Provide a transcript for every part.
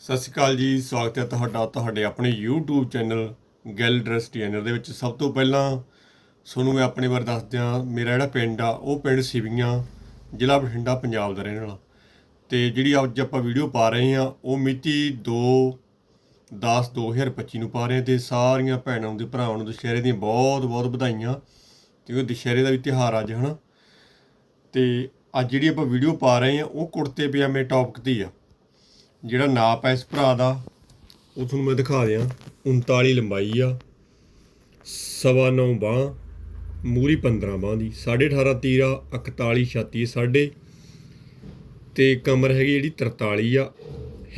ਸਤਿ ਸ਼੍ਰੀ ਅਕਾਲ ਜੀ, ਸਵਾਗਤ ਹੈ ਤੁਹਾਡਾ, ਤੁਹਾਡੇ ਆਪਣੇ YouTube ਚੈਨਲ ਗੈਲ ਡਰੈਸ ਡਿਜ਼ਾਈਨਰ ਦੇ ਵਿੱਚ। ਸਭ ਤੋਂ ਪਹਿਲਾਂ ਤੁਹਾਨੂੰ ਮੈਂ ਆਪਣੇ ਬਾਰੇ ਦੱਸ ਦਿਆਂ ਮੇਰਾ ਜਿਹੜਾ ਪਿੰਡ ਆ, ਉਹ ਪਿੰਡ ਸਿਵੀਆਂ, ਜ਼ਿਲ੍ਹਾ ਬਠਿੰਡਾ, ਪੰਜਾਬ ਦਾ ਰਹਿਣ ਵਾਲਾ। ਤੇ ਜਿਹੜੀ ਅੱਜ ਆਪਾਂ ਵੀਡੀਓ ਪਾ ਰਹੇ ਹਾਂ, ਉਹ ਮਿਤੀ 2 10 2025 ਨੂੰ ਪਾ ਰਹੇ ਹਾਂ ਤੇ ਸਾਰੀਆਂ ਭੈਣਾਂ ਨੂੰ ਤੇ ਭਰਾਵਾਂ ਨੂੰ ਦੁਸ਼ਹਿਰੇ ਦੀਆਂ ਬਹੁਤ ਬਹੁਤ ਵਧਾਈਆਂ, ਕਿਉਂਕਿ ਦੁਸ਼ਹਿਰੇ ਦਾ ਵੀ ਤਿਉਹਾਰ ਅੱਜ, ਹਨਾ। ਤੇ ਅੱਜ ਜਿਹੜੀ ਆਪਾਂ ਵੀਡੀਓ ਪਾ ਰਹੇ ਹਾਂ, ਉਹ ਕੁੜਤੇ ਪਜਾਮੇ ਟੌਪਿਕ ਦੀ ਆ। ਜਿਹੜਾ ਨਾਪ ਹੈ ਇਸ ਭਰਾ ਦਾ, ਉਹ ਤੁਹਾਨੂੰ ਮੈਂ ਦਿਖਾ ਦਿਆਂ। 39 ਲੰਬਾਈ ਆ, ਸਵਾ ਨੌ ਬਾਂਹ, ਮੂਰੀ 15 ਬਾਂਹ ਦੀ। 18.5 ਤੀਰਾ 41 ਛਾਤੀ ਸਾਢੇ। ਤੇ ਕਮਰ ਹੈਗੀ ਜਿਹੜੀ 43 ਆ,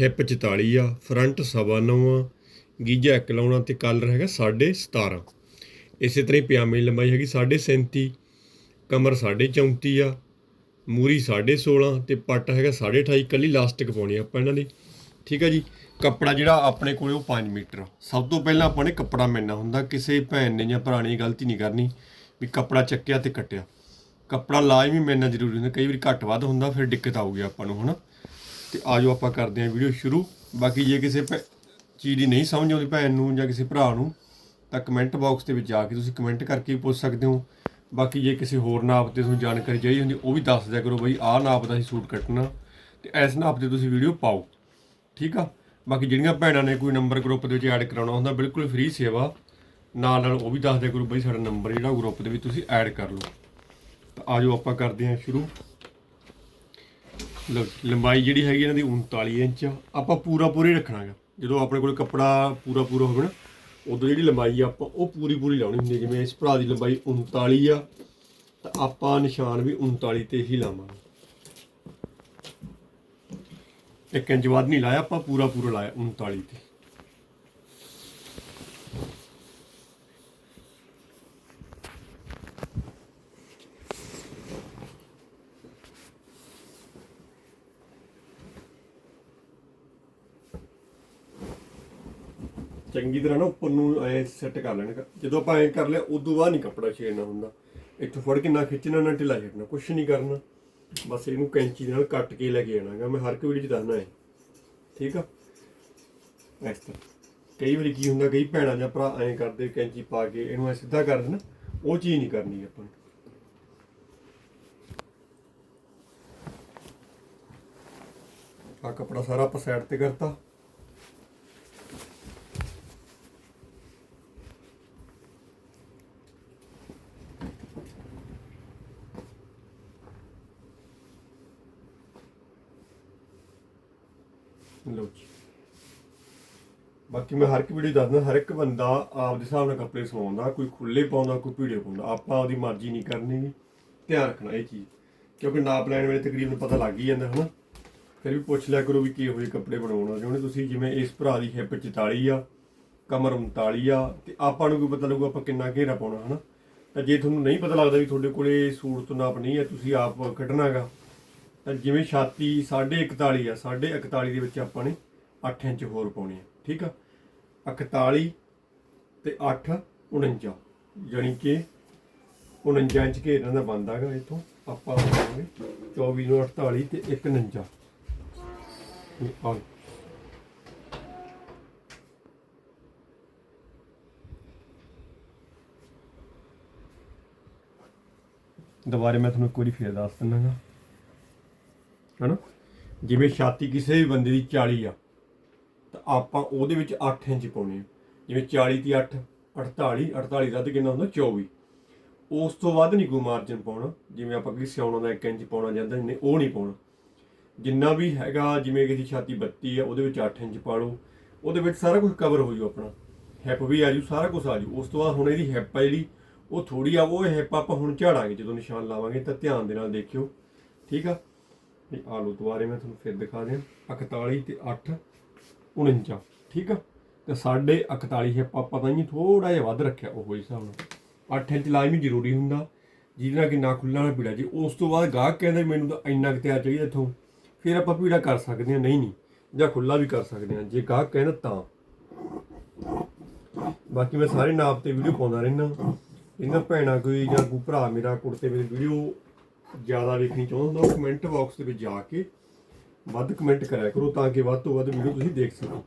ਹਿੱਪ 44 ਆ, ਫਰੰਟ ਸਵਾ ਨੌ ਆ ਗੀਜਾ ਇੱਕ ਲਾਉਣਾ ਤੇ ਕਾਲਰ ਹੈਗਾ 17.5 ਇਸੇ ਤਰ੍ਹਾਂ ਹੀ ਪਜਾਮੇ ਦੀ ਲੰਬਾਈ ਹੈਗੀ 37.5 ਕਮਰ 34 ਆ ਮੂਰੀ 16.5 ਤੇ ਪੱਟ ਹੈਗਾ 28.5 ਕੱਲੀ ਲਾਸਟਿਕ ਪਾਉਣੀ ਆਪਾਂ ਇਹਨਾਂ ਦੀ। ਠੀਕ ਹੈ ਜੀ? ਕੱਪੜਾ ਜਿਹੜਾ ਆਪਣੇ ਕੋਲੇ ਉਹ 5 ਮੀਟਰ ਸਭ ਤੋਂ ਪਹਿਲਾਂ ਆਪਾਂ ਨੇ ਕੱਪੜਾ ਮਿਲਣਾ ਹੁੰਦਾ, ਕਿਸੇ ਭੈਣ ਨੇ ਜਾਂ ਭਰਾ ਨੇ ਗਲਤੀ ਨਹੀਂ ਕਰਨੀ ਵੀ ਕੱਪੜਾ ਚੱਕਿਆ ਤੇ ਕੱਟਿਆ। ਕੱਪੜਾ ਲਾਜ਼ਮੀ ਮਿਲਣਾ ਜ਼ਰੂਰੀ ਹੁੰਦਾ, ਕਈ ਵਾਰੀ ਘੱਟ ਵੱਧ ਹੁੰਦਾ, ਫਿਰ ਦਿੱਕਤ ਆਊਗੀ ਆਪਾਂ ਨੂੰ, ਹਨਾ? ਤੇ ਆਜੋ ਆਪਾਂ ਕਰਦੇ ਹਾਂ ਵੀਡੀਓ ਸ਼ੁਰੂ। ਬਾਕੀ ਜੇ ਕਿਸੇ ਭੈ- ਚੀਜ਼ ਦੀ ਨਹੀਂ ਸਮਝ ਆਉਂਦੀ ਭੈਣ ਨੂੰ ਜਾਂ ਕਿਸੇ ਭਰਾ ਨੂੰ, ਤਾਂ ਕਮੈਂਟ ਬਾਕਸ ਦੇ ਵਿੱਚ ਜਾ ਕੇ ਤੁਸੀਂ ਕਮੈਂਟ ਕਰਕੇ ਵੀ ਪੁੱਛ ਸਕਦੇ ਹੋ। ਬਾਕੀ ਜੇ ਕਿਸੇ ਹੋਰ ਨਾਪ ਤੇ ਤੁਹਾਨੂੰ ਜਾਣਕਾਰੀ ਚਾਹੀਦੀ ਹੁੰਦੀ, ਉਹ ਵੀ ਦੱਸ ਦਿਆ ਕਰੋ ਬਈ, ਆਹ ਨਾਪ ਦਾ ਹੀ ਸੂਟ ਕੱਟਣਾ ਤੇ ਇਸ ਨਾਪ ਤੇ ਤੁਸੀਂ ਵੀਡੀਓ ਪਾਓ, ਠੀਕ ਆ? ਬਾਕੀ ਜਿਹੜੀਆਂ ਭੈਣਾਂ ਨੇ ਕੋਈ ਨੰਬਰ ਗਰੁੱਪ ਦੇ ਵਿੱਚ ਐਡ ਕਰਾਉਣਾ ਹੁੰਦਾ, ਬਿਲਕੁਲ ਫ੍ਰੀ ਸੇਵਾ, ਨਾਲ ਨਾਲ ਉਹ ਵੀ ਦੱਸ ਦਿਆ ਕਰੋ ਬਈ, ਸਾਡਾ ਨੰਬਰ ਜਿਹੜਾ ਗਰੁੱਪ ਦੇ ਵਿੱਚ ਤੁਸੀਂ ਐਡ ਕਰ ਲਓ। ਤਾਂ ਆਜੋ ਆਪਾਂ ਕਰਦੇ ਹਾਂ ਸ਼ੁਰੂ। ਲਓ ਲੰਬਾਈ ਜਿਹੜੀ ਹੈਗੀ ਇਹਨਾਂ ਦੀ 39 ਇੰਚ ਆ। ਆਪਾਂ ਪੂਰਾ ਪੂਰੀ ਰੱਖਣਾ ਗਾ ਜਦੋਂ ਆਪਣੇ ਕੋਲ ਕੱਪੜਾ ਪੂਰਾ ਪੂਰਾ ਹੋਵੇ ਨਾ ਉਦੋਂ ਜਿਹੜੀ ਲੰਬਾਈ ਆ ਆਪਾਂ, ਉਹ ਪੂਰੀ ਪੂਰੀ ਲਾਉਣੀ ਹੁੰਦੀ ਹੈ ਜਿਵੇਂ ਇਸ ਭਰਾ ਦੀ ਲੰਬਾਈ 39 ਆ, ਤਾਂ ਆਪਾਂ ਨਿਸ਼ਾਨ ਵੀ 39 ਤੇ ਹੀ ਲਾਵਾਂਗੇ। ਇੱਕ ਇੰਚ ਵੱਧ ਨਹੀਂ ਲਾਇਆ, ਆਪਾਂ ਪੂਰਾ ਪੂਰਾ ਲਾਇਆ 39 ਤੇ। ਚੰਗੀ ਤਰ੍ਹਾਂ ਨਾ ਉੱਪਰ ਨੂੰ ਐ ਸੈੱਟ ਕਰ ਲੈਣਾ ਜਦੋਂ ਆਪਾਂ ਐ ਕਰ ਲਿਆ, ਉਦੋਂ ਬਾਅਦ ਨਹੀਂ ਕੱਪੜਾ ਛੇੜਨਾ ਹੁੰਦਾ। ਇੱਥੋਂ ਫੜ ਕੇ ਨਾ ਖਿੱਚਣਾ, ਨਾ ਢਿੱਲਾ ਛੱਡਣਾ ਕੁਛ ਨਹੀਂ ਕਰਨਾ। ਬਸ ਇਹਨੂੰ ਕੈਂਚੀ ਦੇ ਨਾਲ ਕੱਟ ਕੇ ਲੈ ਕੇ ਜਾਣਾਗਾ ਮੈਂ ਹਰ ਇੱਕ ਵੀਡੀਓ 'ਚ ਦੱਸਣਾ ਹੈ ਠੀਕ ਆ? ਇਸ ਤਰ੍ਹਾਂ। ਕਈ ਵਾਰੀ ਕੀ ਹੁੰਦਾ, ਕਈ ਭੈਣਾਂ ਜਾਂ ਭਰਾ ਐਂ ਕਰਦੇ, ਕੈਂਚੀ ਪਾ ਕੇ ਇਹਨੂੰ ਐ ਸਿੱਧਾ ਕਰ ਦੇਣਾ। ਉਹ ਚੀਜ਼ ਨਹੀਂ ਕਰਨੀ ਆਪਾਂ ਨੇ। ਆ ਕੱਪੜਾ ਸਾਰਾ ਆਪਾਂ ਸਾਈਡ ਤੇ ਕਰਤਾ। ਲਓ ਜੀ। ਬਾਕੀ ਮੈਂ ਹਰ ਇੱਕ ਵੀਡੀਓ ਦੱਸਦਾ, ਹਰ ਇੱਕ ਬੰਦਾ ਆਪਦੇ ਹਿਸਾਬ ਨਾਲ ਕੱਪੜੇ ਸਵਾਉਂਦਾ, ਕੋਈ ਖੁੱਲੇ ਪਾਉਂਦਾ, ਕੋਈ ਭੀੜੇ ਪਾਉਂਦਾ। ਆਪਾਂ ਆਪਦੀ ਮਰਜ਼ੀ ਨਹੀਂ ਕਰਨੀ ਧਿਆਨ ਰੱਖਣਾ ਇਹ ਚੀਜ਼। ਕਿਉਂਕਿ ਨਾਪ ਲੈਣ ਵੇਲੇ ਤਕਰੀਬਨ ਪਤਾ ਲੱਗ ਹੀ ਜਾਂਦਾ, ਹਨਾ। ਫਿਰ ਵੀ ਪੁੱਛ ਲਿਆ ਕਰੋ ਵੀ ਕਿਹੋ ਜਿਹੇ ਕੱਪੜੇ ਬਣਾਉਣਾ ਚਾਹੁੰਦੇ ਤੁਸੀਂ ਜਿਵੇਂ ਇਸ ਭਰਾ ਦੀ ਹਿੱਪ 44 ਆ, ਕਮਰ 39 ਆ, ਤੇ ਆਪਾਂ ਨੂੰ ਕੋਈ ਪਤਾ ਲੱਗੂ ਆਪਾਂ ਕਿੰਨਾ ਘੇਰਾ ਪਾਉਣਾ, ਹਨਾ। ਤਾਂ ਜੇ ਤੁਹਾਨੂੰ ਨਹੀਂ ਪਤਾ ਲੱਗਦਾ ਵੀ ਤੁਹਾਡੇ ਕੋਲੇ ਸੂਟ ਤੋਂ ਨਾਪ ਨਹੀਂ ਹੈ ਤੁਸੀਂ ਆਪ ਕੱਢਣਾਗਾ। ਤਾਂ ਜਿਵੇਂ ਛਾਤੀ 41 ਆ 41 ਦੇ ਵਿੱਚ ਆਪਾਂ ਨੇ 8 ਇੰਚ ਹੋਰ ਪਾਉਣੀ ਹੈ ਠੀਕ ਆ? 41 ਤੇ 8 49 ਯਾਨੀ ਕਿ 49 ਇੰਚ ਘੇਰਨ ਦਾ ਬਣਦਾਗਾ ਇਥੋਂ, ਆਪਾਂ ਪਾਵਾਂਗੇ 24 ਨੂੰ 48 ਤੇ 1 49 ਆ ਦੁਬਾਰੇ ਮੈਂ ਤੁਹਾਨੂੰ ਇੱਕ ਵਾਰੀ ਫੇਰ ਦੱਸ ਦਿੰਦਾਗਾ ਹਨਾ? ਜਿਵੇਂ ਛਾਤੀ ਕਿਸੇ ਵੀ ਬੰਦੇ ਦੀ 40 ਆ, ਤਾਂ ਆਪਾਂ ਉਹਦੇ ਵਿੱਚ 8 ਇੰਚ ਪਾਉਣੇ ਆ। ਜਿਵੇਂ 40 ਦੀ 8 48 48 ਦਾ ਕਿੰਨਾ ਹੁੰਦਾ? 24 ਉਸ ਤੋਂ ਵੱਧ ਨਹੀਂ ਕੋਈ ਮਾਰਜਨ ਪਾਉਣਾ। ਜਿਵੇਂ ਆਪਾਂ ਕਿਸੇ ਸਿਆਉਣਾ ਦਾ 1 ਇੰਚ ਪਾਉਣਾ ਜਾਂਦਾ ਨਹੀਂ, ਉਹ ਨਹੀਂ ਪਾਉਣਾ। ਜਿੰਨਾ ਵੀ ਹੈਗਾ, ਜਿਵੇਂ ਕਿਸੇ ਛਾਤੀ 32 ਆ, ਉਹਦੇ ਵਿੱਚ 8 ਇੰਚ ਪਾ ਲਓ। ਉਹਦੇ ਵਿੱਚ ਸਾਰਾ ਕੁਝ ਕਵਰ ਹੋ ਜੂ ਆਪਣਾ। ਹਿੱਪ ਵੀ ਆ ਜੂ, ਸਾਰਾ ਕੁਝ ਆ ਜੂ। ਉਸ ਤੋਂ ਬਾਅਦ ਹੁਣ ਇਹਦੀ ਹਿੱਪ ਆ ਜਿਹੜੀ, ਉਹ ਥੋੜੀ ਆ, ਉਹ ਹਿੱਪ ਆਪਾਂ ਹੁਣ ਝਾੜਾਂਗੇ। ਜਦੋਂ ਨਿਸ਼ਾਨ ਲਾਵਾਂਗੇ ਤਾਂ ਧਿਆਨ ਦੇ ਨਾਲ ਦੇਖਿਓ। ਠੀਕ ਆ? ਇਹ ਆ ਦੁਬਾਰੇ ਮੈਂ ਤੁਹਾਨੂੰ ਫਿਰ ਦਿਖਾ ਦਿਆਂ। 41 ਤੇ 8 49 ਠੀਕ ਆ? ਤੇ ਸਾਡੇ 41 ਆਪਾਂ ਤਾਂ ਹੀ ਥੋੜਾ ਜਿਹਾ ਵੱਧ ਰੱਖਿਆ, ਉਹ ਹਿਸਾਬ ਨਾਲ। 8 ਇੰਚ ਲਾਜ਼ਮੀ ਜ਼ਰੂਰੀ ਹੁੰਦਾ, ਜਿਹਦੇ ਨਾਲ ਕਿ ਨਾ ਖੁੱਲਾ ਨਾ ਪੀੜਾ ਜੀ ਉਸ ਤੋਂ ਬਾਅਦ ਗਾਹਕ ਕਹਿੰਦਾ, ਮੈਨੂੰ ਤਾਂ ਇੰਨਾ ਕੁ ਤਿਆਰ ਚਾਹੀਦਾ ਇੱਥੋਂ, ਫਿਰ ਆਪਾਂ ਪੀੜਾ ਕਰ ਸਕਦੇ ਹਾਂ, ਨਹੀਂ ਨਹੀਂ, ਜਾਂ ਖੁੱਲਾ ਵੀ ਕਰ ਸਕਦੇ ਹਾਂ। ਜੇ ਗਾਹਕ ਕਹਿੰਦਾ, ਤਾਂ। ਬਾਕੀ ਮੈਂ ਸਾਰੇ ਨਾਪ ਤੇ ਵੀਡੀਓ ਪਾਉਂਦਾ ਰਹਿਣਾ ਇਹਨਾਂ ਭੈਣਾਂ ਕੋਈ ਜਾਂ ਕੋਈ ਭਰਾ ਮੇਰਾ, ਕੁੜਤੇ ਮੇਰੀ, ਵੀਡੀਓ ਜ਼ਿਆਦਾ ਵੇਖਣੀ ਚਾਹੁੰਦਾ ਹੁੰਦਾ, ਉਹ ਕਮੈਂਟ ਬਾਕਸ ਦੇ ਵਿੱਚ ਜਾ ਕੇ ਵੱਧ ਕਮੈਂਟ ਕਰਿਆ ਕਰੋ ਤਾਂ ਕਿ ਵੱਧ ਤੋਂ ਵੱਧ ਵੀਡੀਓ ਤੁਸੀਂ ਦੇਖ ਸਕੋ।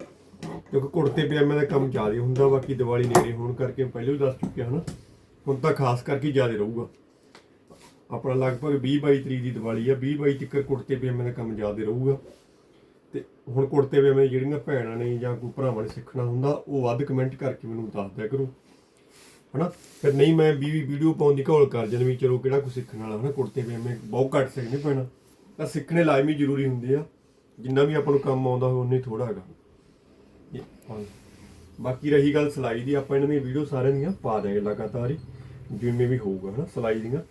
ਕਿਉਂਕਿ ਕੁੜਤੇ ਪਜਾਮੇ ਦਾ ਕੰਮ ਜ਼ਿਆਦਾ ਹੁੰਦਾ, ਬਾਕੀ ਦੀਵਾਲੀ ਨੇੜੇ ਹੋਣ ਕਰਕੇ ਪਹਿਲਾਂ ਵੀ ਦੱਸ ਚੁੱਕਿਆ ਹਨਾ, ਹੁਣ ਤਾਂ ਖਾਸ ਕਰਕੇ ਜ਼ਿਆਦਾ ਰਹੂਗਾ। ਆਪਣਾ ਲਗਭਗ 20 22 ਤਰੀਕ ਦੀ ਦੀਵਾਲੀ ਆ 20 22 ਤੱਕ ਕੁੜਤੇ ਪਜਾਮੇ ਦਾ ਕੰਮ ਜ਼ਿਆਦਾ ਰਹੂਗਾ। ਤੇ ਹੁਣ ਕੁੜਤੇ ਪਜਾਮੇ ਜਿਹੜੀਆਂ ਭੈਣਾਂ ਨੇ ਜਾਂ ਕੋਈ ਭਰਾਵਾਂ ਨੇ ਸਿੱਖਣਾ ਹੁੰਦਾ, ਉਹ ਵੱਧ ਕਮੈਂਟ ਕਰਕੇ ਮੈਨੂੰ ਦੱਸ ਦਿਆ ਕਰੋ। ਹਨਾ? ਫਿਰ ਨਹੀਂ ਮੈਂ ਵੀ ਵੀਡੀਓ ਪਾਉਣ ਦੀ ਘੋਲ ਕਰ ਜਨ ਵੀ ਚਲੋ ਕਿਹੜਾ ਕੁਝ ਸਿੱਖਣ ਵਾਲਾ ਹਨਾ, ਕੁੜਤੇ ਪਜਾਮੇ ਬਹੁਤ ਘੱਟ ਸਿੱਖਣੇ ਪੈਣਾ। ਤਾਂ ਸਿੱਖਣੇ ਲਾਜ਼ਮੀ ਜ਼ਰੂਰੀ ਹੁੰਦੇ ਆ। ਜਿੰਨਾ ਵੀ ਆਪਾਂ ਨੂੰ ਕੰਮ ਆਉਂਦਾ ਹੋਵੇ ਉਨਾ ਥੋੜਾ ਹੈਗਾ। ਬਾਕੀ ਰਹੀ ਗੱਲ ਸਿਲਾਈ ਦੀ, ਆਪਾਂ ਇਹਨਾਂ ਦੀਆਂ ਵੀਡੀਓ ਸਾਰਿਆਂ ਦੀਆਂ ਪਾ ਦਿਆਂਗੇ ਲਗਾਤਾਰ ਹੀ, ਜਿਵੇਂ ਵੀ ਹੋਊਗਾ, ਹਨਾ, ਸਿਲਾਈ ਦੀਆਂ।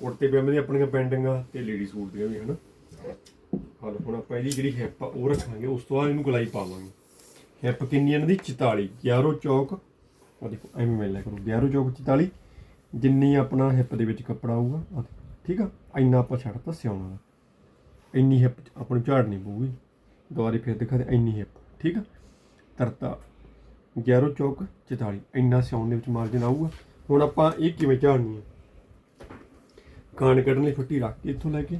ਕੁੜਤੇ ਪਜਾਮੇ ਦੀਆਂ ਆਪਣੀਆਂ ਪੈਂਟਿੰਗਾਂ ਤੇ ਲੇਡੀ ਸੂਟ ਦੀਆਂ ਵੀ, ਹਨਾ। ਹਾਲ ਹੁਣ ਆਪਾਂ ਇਹਦੀ ਜਿਹੜੀ ਹਿੱਪ ਉਹ ਰੱਖਾਂਗੇ, ਉਸ ਤੋਂ ਬਾਅਦ ਇਹਨੂੰ ਗਲਾਈ ਪਾਵਾਂਗੇ। ਹਿੱਪ ਕਿੰਨੀ ਇਹਨਾਂ ਦੀ? 44 11 ਚੌਕ ਆ ਦੇਖੋ, ਐਵੇਂ ਮਿਲ ਲਿਆ ਕਰੋ। 11 ਚੌਕ 44 ਜਿੰਨੀ ਆਪਣਾ ਹਿੱਪ ਦੇ ਵਿੱਚ ਕੱਪੜਾ ਆਊਗਾ ਠੀਕ ਆ? ਇੰਨਾ ਆਪਾਂ ਛੱਡਤਾ ਸਿਉਣਾ ਦਾ ਇੰਨੀ ਹਿੱਪ ਆਪਾਂ ਨੂੰ ਝਾੜਨੀ ਪਊਗੀ। ਦੁਬਾਰੇ ਫਿਰ ਦਿਖਾ ਦੇ ਇੰਨੀ ਹਿੱਪ ਠੀਕ ਆ? ਤਰਤਾ 11 ਚੌਕ 44 ਇੰਨਾ ਸਿਉਣ ਦੇ ਵਿੱਚ ਮਾਰਜਨ ਆਊਗਾ। ਹੁਣ ਆਪਾਂ ਇਹ ਕਿਵੇਂ ਝਾੜਨੀ ਹੈ ਕਾਣ ਕੱਢਣ ਲਈ ਫੱਟੀ ਰੱਖ ਕੇ ਇੱਥੋਂ ਲੈ ਕੇ,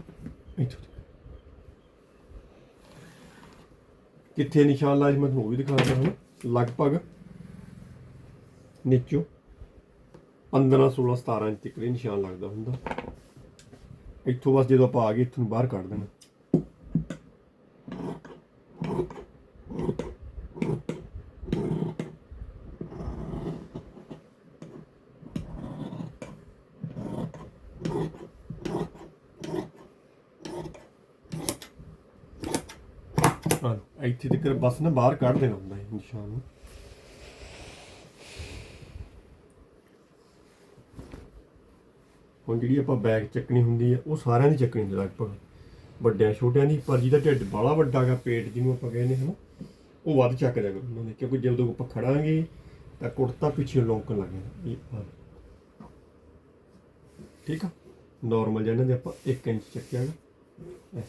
ਇੱਥੋਂ ਕਿੱਥੇ ਨਿਸ਼ਾਨ ਲਾਜ ਮੈਂ ਤੁਹਾਨੂੰ ਉਹ ਵੀ ਦਿਖਾ ਦਿੰਦਾ ਹਾਂ ਲਗਭਗ ਨੀਚੋ। 15 16 17 ਇੰਚ ਤੱਕ ਇਹ ਨਿਸ਼ਾਨ ਲੱਗਦਾ ਹੁੰਦਾ। ਇੱਥੋਂ ਬਸ ਜਦੋਂ ਆਪਾਂ ਆ ਗਏ, ਇੱਥੋਂ ਬਾਹਰ ਕੱਢ ਦੇਣਾ। ਇੱਥੇ ਤੱਕ ਬਸ ਨਾ ਬਾਹਰ ਕੱਢ ਦੇਣਾ ਹੁੰਦਾ ਹੈ ਨਿਸ਼ਾਨ ਨੂੰ। ਹੁਣ ਜਿਹੜੀ ਆਪਾਂ ਬੈਗ ਚੱਕਣੀ ਹੁੰਦੀ ਹੈ ਉਹ ਸਾਰਿਆਂ ਦੀ ਚੱਕਣੀ ਹੁੰਦੀ ਲਗਭਗ। ਵੱਡਿਆਂ, ਛੋਟਿਆਂ ਦੀ, ਪਰ ਜਿਹਦਾ ਢਿੱਡ ਬਾਲਾ ਵੱਡਾ ਹੈਗਾ, ਪੇਟ ਜਿਹਨੂੰ ਆਪਾਂ ਕਹਿੰਦੇ ਹਨਾ ਉਹ ਵੱਧ ਚੱਕ ਦਿਆ ਉਹਨਾਂ ਦੇ, ਕਿਉਂਕਿ ਜਦੋਂ ਆਪਾਂ ਖੜਾਂਗੇ, ਤਾਂ ਕੁੜਤਾ ਪਿੱਛੇ ਲੌਂਕਣ ਲੱਗ ਜਾਂਦਾ। ਇਹ ਠੀਕ ਆ? ਨਾਰਮਲ ਜਿਹਾ ਦੇ ਆਪਾਂ 1 ਇੰਚ ਚੱਕਿਆ ਹੈਗਾ।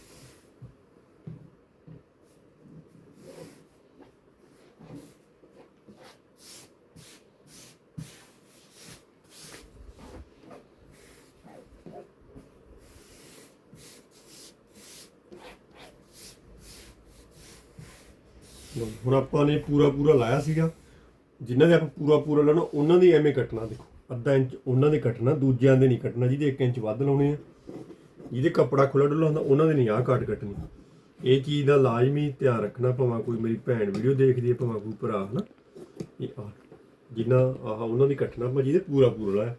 ਲਓ, ਹੁਣ ਆਪਾਂ ਨੇ ਪੂਰਾ ਪੂਰਾ ਲਾਇਆ ਸੀਗਾ। ਜਿਨ੍ਹਾਂ ਦੇ ਆਪਾਂ ਪੂਰਾ ਪੂਰਾ ਲਾਣਾ ਉਹਨਾਂ ਦੇ ਐਵੇਂ ਕੱਟਣਾ ਦੇਖੋ। ਅੱਧਾ ਇੰਚ ਉਹਨਾਂ ਦੇ ਕੱਟਣਾ ਦੂਜਿਆਂ ਦੇ ਨਹੀਂ ਕੱਟਣਾ ਜਿਹਦੇ 1 ਇੰਚ ਵੱਧ ਲਾਉਣੇ ਆ। ਜਿਹਦੇ ਕੱਪੜਾ ਖੁੱਲਾ ਡੁੱਲਾ ਹੁੰਦਾ ਉਹਨਾਂ ਦੇ ਨਹੀਂ ਆਹ ਕੱਟ ਕੱਟਣੀ। ਇਹ ਚੀਜ਼ ਦਾ ਲਾਜ਼ਮੀ ਧਿਆਨ ਰੱਖਣਾ ਭਾਵੇਂ ਕੋਈ ਮੇਰੀ ਭੈਣ ਵੀਡੀਓ ਦੇਖਦੀ ਹੈ ਭਾਵੇਂ ਕੋਈ ਭਰਾ ਹਨਾ? ਇਹ ਆ ਜਿੰਨਾ ਆਹ ਉਹਨਾਂ ਦੀ ਕੱਟਣਾ ਆਪਾਂ ਜਿਹਦੇ ਪੂਰਾ ਪੂਰਾ ਲਾਇਆ।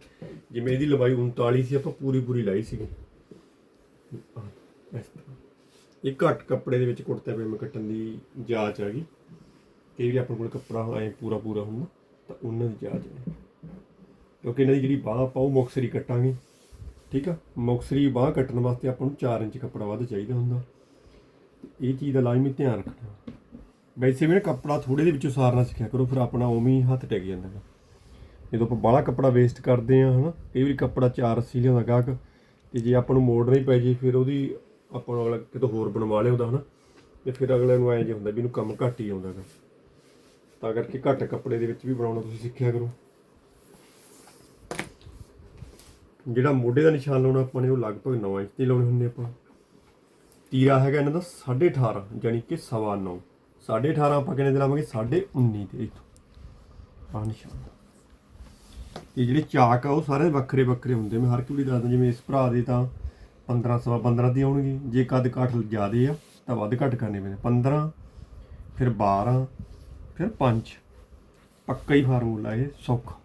ਜਿਵੇਂ ਇਹਦੀ ਲੰਬਾਈ 39 ਸੀ ਆਪਾਂ ਪੂਰੀ ਪੂਰੀ ਲਾਈ ਸੀਗੀ। ਆਹ, ਇਸ ਤਰ੍ਹਾਂ। ਇਹ ਘੱਟ ਕੱਪੜੇ ਦੇ ਵਿੱਚ ਕੁੜਤੇ ਪਜਾਮੇ ਕੱਟਣ ਦੀ ਜਾਂਚ ਆ ਗਈ। ਕਈ ਵੀ ਆਪਣੇ ਕੋਲ ਕੱਪੜਾ ਐ ਪੂਰਾ ਪੂਰਾ ਹੁੰਦਾ, ਤਾਂ ਉਹਨਾਂ ਦੀ ਜਾਚ ਹੈ ਕਿਉਂਕਿ ਇਹਨਾਂ ਦੀ ਜਿਹੜੀ ਬਾਹ ਆਪਾਂ ਉਹ ਮੁਕਸਰੀ ਕੱਟਾਂਗੇ, ਠੀਕ ਆ? ਮੁਕਸਰੀ ਬਾਹ ਕੱਟਣ ਵਾਸਤੇ ਆਪਾਂ ਨੂੰ 4 ਇੰਚ ਕੱਪੜਾ ਵੱਧ ਚਾਹੀਦਾ ਹੁੰਦਾ। ਇਹ ਚੀਜ਼ ਦਾ ਲਾਜ਼ਮੀ ਧਿਆਨ ਰੱਖਣਾ। ਵੈਸੇ ਵੀ ਨਾ ਕੱਪੜਾ ਥੋੜੇ ਦੇ ਵਿੱਚੋਂ ਸਾਰਨਾ ਸਿੱਖਿਆ ਕਰੋ, ਫਿਰ ਆਪਣਾ ਉਵੇਂ ਹੀ ਹੱਥ ਟਿਕ ਜਾਂਦਾ ਗਾ। ਜਦੋਂ ਆਪਾਂ ਬਾਹਲਾ ਕੱਪੜਾ ਵੇਸਟ ਕਰਦੇ ਆ, ਹਨਾ, ਕਈ ਵਾਰੀ ਕੱਪੜਾ 4 ਅੱਸੀ ਲਿਆਉਂਦਾ ਗਾਹਕ, ਤੇ ਜੇ ਆਪਾਂ ਨੂੰ ਮੋੜਨਾ ਹੀ ਪੈ ਜੇ, ਫਿਰ ਉਹਦੀ ਆਪਾਂ ਨੂੰ ਅਗਲਾ ਕਿਤੋਂ ਹੋਰ ਬਣਵਾ ਲਿਆਉਂਦਾ ਹਨਾ, ਤੇ ਫਿਰ ਅਗਲੇ ਨੂੰ ਐਂ ਜੇ ਹੁੰਦਾ ਵੀ ਇਹਨੂੰ ਕੰਮ ਘੱਟ ਹੀ ਆਉਂਦਾ ਗਾ ਤਾਂ ਕਰਕੇ ਘੱਟ ਕੱਪੜੇ ਦੇ ਵਿੱਚ ਵੀ ਬਣਾਉਣਾ ਤੁਸੀਂ ਸਿੱਖਿਆ ਕਰੋ। ਜਿਹੜਾ ਮੋਢੇ ਦਾ ਨਿਸ਼ਾਨ ਲਾਉਣਾ ਆਪਾਂ ਨੇ, ਉਹ ਲਗਭਗ 9 ਇੰਚ ਤੇ ਲਾਉਣੇ ਹੁੰਦੇ ਆਪਾਂ। ਤੀਰਾ ਹੈਗਾ ਇਹਨਾਂ ਦਾ 18.5 ਯਾਨੀ ਕਿ ਸਵਾ 9 18.5 ਆਪਾਂ ਕਿੰਨੇ ਦੇ ਲਾਵਾਂਗੇ? 19.5 ਤੇ ਇੱਥੋਂ। ਆ ਨਿਸ਼ਾਨ। ਤੇ ਜਿਹੜੇ ਚਾਕ ਆ, ਉਹ ਸਾਰੇ ਵੱਖਰੇ ਵੱਖਰੇ ਹੁੰਦੇ ਮੈਂ ਹਰ ਕੋਈ ਦੱਸਦਾ, ਜਿਵੇਂ ਇਸ ਭਰਾ ਦੇ ਤਾਂ 15 ਸਵਾ 15 ਦੀ ਆਉਣਗੇ। ਜੇ ਕੱਦ ਕਾਠ ਜ਼ਿਆਦੇ ਆ, ਤਾਂ ਵੱਧ ਘੱਟ ਕਰਨੇ ਪੈਂਦੇ। 15 ਫਿਰ 12 ਫਿਰ 5 ਪੱਕਾ ਹੀ ਫਾਰਮੂਲਾ ਇਹ, ਸੌਖਾ।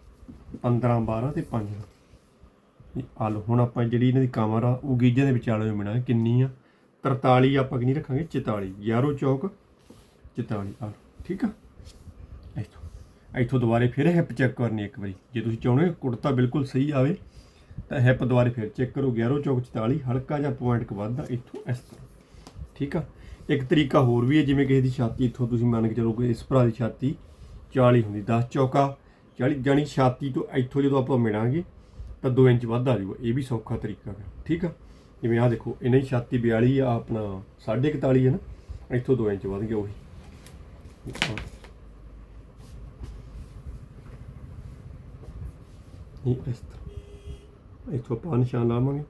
15 12 ਤੇ 5 ਆ ਲਓ, ਹੁਣ ਆਪਾਂ ਜਿਹੜੀ ਇਹਨਾਂ ਦੀ ਕਮਰ ਆ, ਉਹ ਗੀਜਾਂ ਦੇ ਵਿਚਾਲੇ ਨੂੰ ਮਿਣਾ ਕਿੰਨੀ ਆ? 43 ਆਪਾਂ ਕਿ ਨਹੀਂ ਰੱਖਾਂਗੇ? 44 11 ਚੌਕ 44 ਆ ਠੀਕ ਆ? ਇੱਥੋਂ। ਇੱਥੋਂ ਦੁਬਾਰੇ ਫਿਰ ਹਿੱਪ ਚੈੱਕ ਕਰਨੀ ਇੱਕ ਵਾਰੀ। ਜੇ ਤੁਸੀਂ ਚਾਹੁੰਦੇ ਹੋ ਕੁੜਤਾ ਬਿਲਕੁਲ ਸਹੀ ਆਵੇ ਤਾਂ ਹਿੱਪ ਦੁਬਾਰੇ ਫਿਰ ਚੈੱਕ ਕਰੋ 11 ਚੌਕ 44 ਹਲਕਾ ਜਿਹਾ ਪੁਆਇੰਟ ਵੱਧਦਾ ਇੱਥੋਂ ਇਸ ਤਰ੍ਹਾਂ। ਠੀਕ ਆ? ਇੱਕ ਤਰੀਕਾ ਹੋਰ ਵੀ ਹੈ, ਜਿਵੇਂ ਕਿਸੇ ਦੀ ਛਾਤੀ, ਇੱਥੋਂ ਤੁਸੀਂ ਮੰਨ ਕੇ ਚੱਲੋ ਕਿ ਇਸ ਭਰਾ ਦੀ ਛਾਤੀ 40 ਹੁੰਦੀ 10 ਚੌਕਾ 40 ਜਾਣੀ ਛਾਤੀ ਤੋਂ ਇੱਥੋਂ ਜਦੋਂ ਆਪਾਂ ਮਿਲਾਂਗੇ, ਤਾਂ 2 ਇੰਚ ਵੱਧ ਆ ਜਾਊਗਾ। ਇਹ ਵੀ ਸੌਖਾ ਤਰੀਕਾ ਹੈ। ਠੀਕ ਆ? ਜਿਵੇਂ ਆ ਦੇਖੋ ਇਹਨਾਂ ਦੀ ਛਾਤੀ 42 ਆ, ਆਪਣਾ 41 ਹੈ ਨਾ, ਇੱਥੋਂ 2 ਇੰਚ ਵੱਧ ਗਿਆ ਉਹੀ। ਇਹ ਇਸ ਤਰ੍ਹਾਂ ਇੱਥੋਂ ਆਪਾਂ ਨਿਸ਼ਾਨ ਲਾਵਾਂਗੇ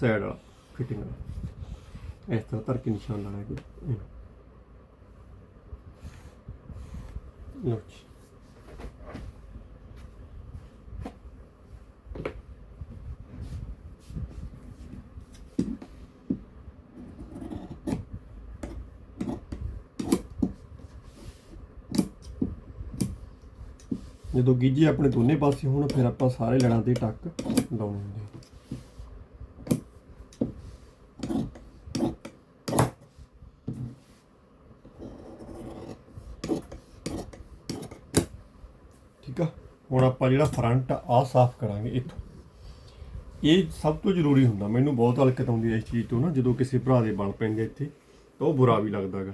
ਸਾਈਡ ਵਾਲਾ ਫਿਟਿੰਗ ਵਾਲਾ। ਇਸ ਤਰ੍ਹਾਂ ਧਰ ਕੇ ਨਿਸ਼ਾਨ ਲਾਣਾ ਹੈ ਲਓ ਜੀ। ਜਦੋਂ ਗੀਜੇ ਆਪਣੇ ਦੋਨੇ ਪਾਸੇ ਹੋਣ, ਫਿਰ ਆਪਾਂ ਸਾਰੇ ਲੜਾਂ 'ਤੇ ਟੱਕ ਲਾਉਣੇ ਹੁੰਦੇ ਆ। ਠੀਕ ਆ ਹੁਣ ਆਪਾਂ ਜਿਹੜਾ ਫਰੰਟ ਆ ਸਾਫ਼ ਕਰਾਂਗੇ ਇੱਥੋਂ। ਇਹ ਸਭ ਤੋਂ ਜ਼ਰੂਰੀ ਹੁੰਦਾ, ਮੈਨੂੰ ਬਹੁਤ ਹਲਕਤ ਆਉਂਦੀ ਹੈ ਇਸ ਚੀਜ਼ ਤੋਂ ਨਾ, ਜਦੋਂ ਕਿਸੇ ਭਰਾ ਦੇ ਬਲ ਪੈਂਦੇ ਇੱਥੇ, ਤਾਂ ਉਹ ਬੁਰਾ ਵੀ ਲੱਗਦਾਗਾ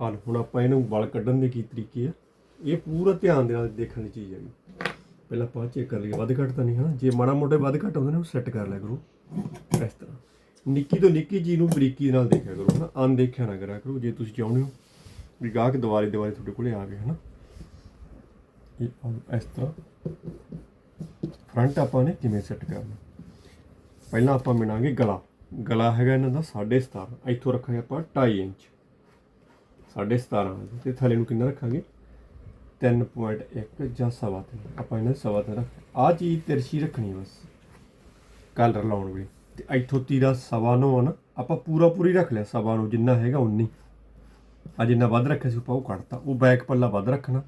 ਆ ਹੁਣ ਆਪਾਂ ਇਹਨੂੰ ਬਲ ਕੱਢਣ ਦੇ ਕੀ ਤਰੀਕੇ ਆ, ਇਹ ਪੂਰਾ ਧਿਆਨ ਦੇ ਨਾਲ ਦੇਖਣ ਦੀ ਚੀਜ਼ ਹੈਗੀ। ਪਹਿਲਾਂ ਆਪਾਂ ਚੈੱਕ ਕਰ ਲਈਏ, ਵੱਧ ਘੱਟ ਤਾਂ ਨਹੀਂ ਹਨਾ? ਜੇ ਮਾੜਾ ਮੋਟੇ ਵੱਧ ਘੱਟ ਹੁੰਦੇ ਨੇ, ਉਹ ਸੈੱਟ ਕਰ ਲਿਆ ਕਰੋ। ਇਸ ਤਰ੍ਹਾਂ। ਨਿੱਕੀ ਤੋਂ ਨਿੱਕੀ ਚੀਜ਼ ਨੂੰ ਬਰੀਕੀ ਦੇ ਨਾਲ ਦੇਖਿਆ ਕਰੋ ਹਨਾ, ਅਣਦੇਖਿਆ ਨਾ ਕਰਿਆ ਕਰੋ। ਜੇ ਤੁਸੀਂ ਚਾਹੁੰਦੇ ਹੋ ਵੀ ਗਾਹਕ ਦੁਬਾਰੇ ਦੁਆਰੇ ਤੁਹਾਡੇ ਕੋਲੇ ਆਵੇ ਹਨਾ ਇਹ ਇਸ ਤਰ੍ਹਾਂ ਫਰੰਟ ਆਪਾਂ ਨੇ ਕਿਵੇਂ ਸੈੱਟ ਕਰਨਾ? ਪਹਿਲਾਂ ਆਪਾਂ ਮਿਣਾਂਗੇ ਗਲਾ। ਗਲਾ ਹੈਗਾ ਇਹਨਾਂ ਦਾ 17.5 ਇੱਥੋਂ ਰੱਖਾਂਗੇ ਆਪਾਂ 2.5 ਇੰਚ। 17.5 ਤੇ ਥੱਲੇ ਨੂੰ ਕਿੰਨਾ ਰੱਖਾਂਗੇ? 3.1 ਜਾਂ ਸਵਾ ਤਿੰਨ। ਆਪਾਂ ਇਹਨਾਂ ਸਵਾ ਤਿੰਨ ਰੱਖ ਆ ਚੀਜ਼ ਤਿਰਛੀ ਰੱਖਣੀ ਬਸ। ਕਲਰ ਲਾਉਣ ਵੇਲੇ। ਤੇ ਇੱਥੋਂ ਤੀਰਾ ਸਵਾ ਨੌ ਆ ਨਾ, ਆਪਾਂ ਪੂਰਾ ਪੂਰੀ ਰੱਖ ਲਿਆ। ਸਵਾ ਨੂੰ ਜਿੰਨਾ ਹੈਗਾ ਉਨੀ। ਆ ਜਿੰਨਾ ਵੱਧ ਰੱਖਿਆ ਸੀ ਆਪਾਂ ਉਹ ਕੱਢਤਾ। ਉਹ ਬੈਕ ਪੱਲਾ ਵੱਧ ਰੱਖਣਾ।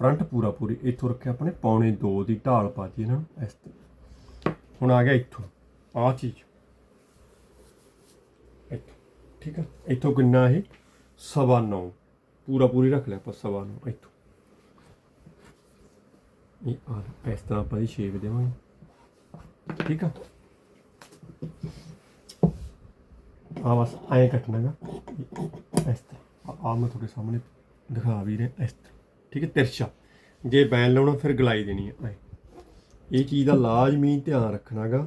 ਫਰੰਟ ਪੂਰਾ ਪੂਰੀ, ਇੱਥੋਂ ਰੱਖਿਆ ਆਪਣੇ, ਪੌਣੇ 2 ਦੀ ਢਾਲ ਪਾਤੀ ਇਹਨਾਂ ਨੂੰ, ਇਸ ਤੇ ਹੁਣ ਆ ਗਿਆ ਇੱਥੋਂ ਆ ਚੀਜ਼। ਇੱਥੋਂ, ਠੀਕ ਆ? ਇੱਥੋਂ ਕਿੰਨਾ ਇਹ? ਸਵਾ ਨੌ। ਪੂਰਾ ਪੂਰੀ ਰੱਖ ਲਿਆ ਆਪਾਂ, ਸਵਾ ਨੌ, ਇੱਥੋਂ। ਇਹ ਆ ਇਸ ਤਰ੍ਹਾਂ ਆਪਾਂ ਇਹ ਸ਼ੇਪ ਦੇਵਾਂਗੇ। ਠੀਕ ਆ? ਆ ਬਸ ਐਂ ਕੱਟਣਾਗਾ ਇਸ ਤਰ੍ਹਾਂ। ਆ ਮੈਂ ਤੁਹਾਡੇ ਸਾਹਮਣੇ ਦਿਖਾ ਵੀ ਰਿਹਾ, ਇਸ ਤਰ੍ਹਾਂ। ਠੀਕ ਹੈ, ਤਿਰਛਾ। ਜੇ ਬੈਨ ਲਾਉਣਾ, ਫਿਰ ਗਲਾਈ ਦੇਣੀ ਹੈ। ਇਹ ਚੀਜ਼ ਦਾ ਲਾਜ਼ਮੀ ਧਿਆਨ ਰੱਖਣਾਗਾ।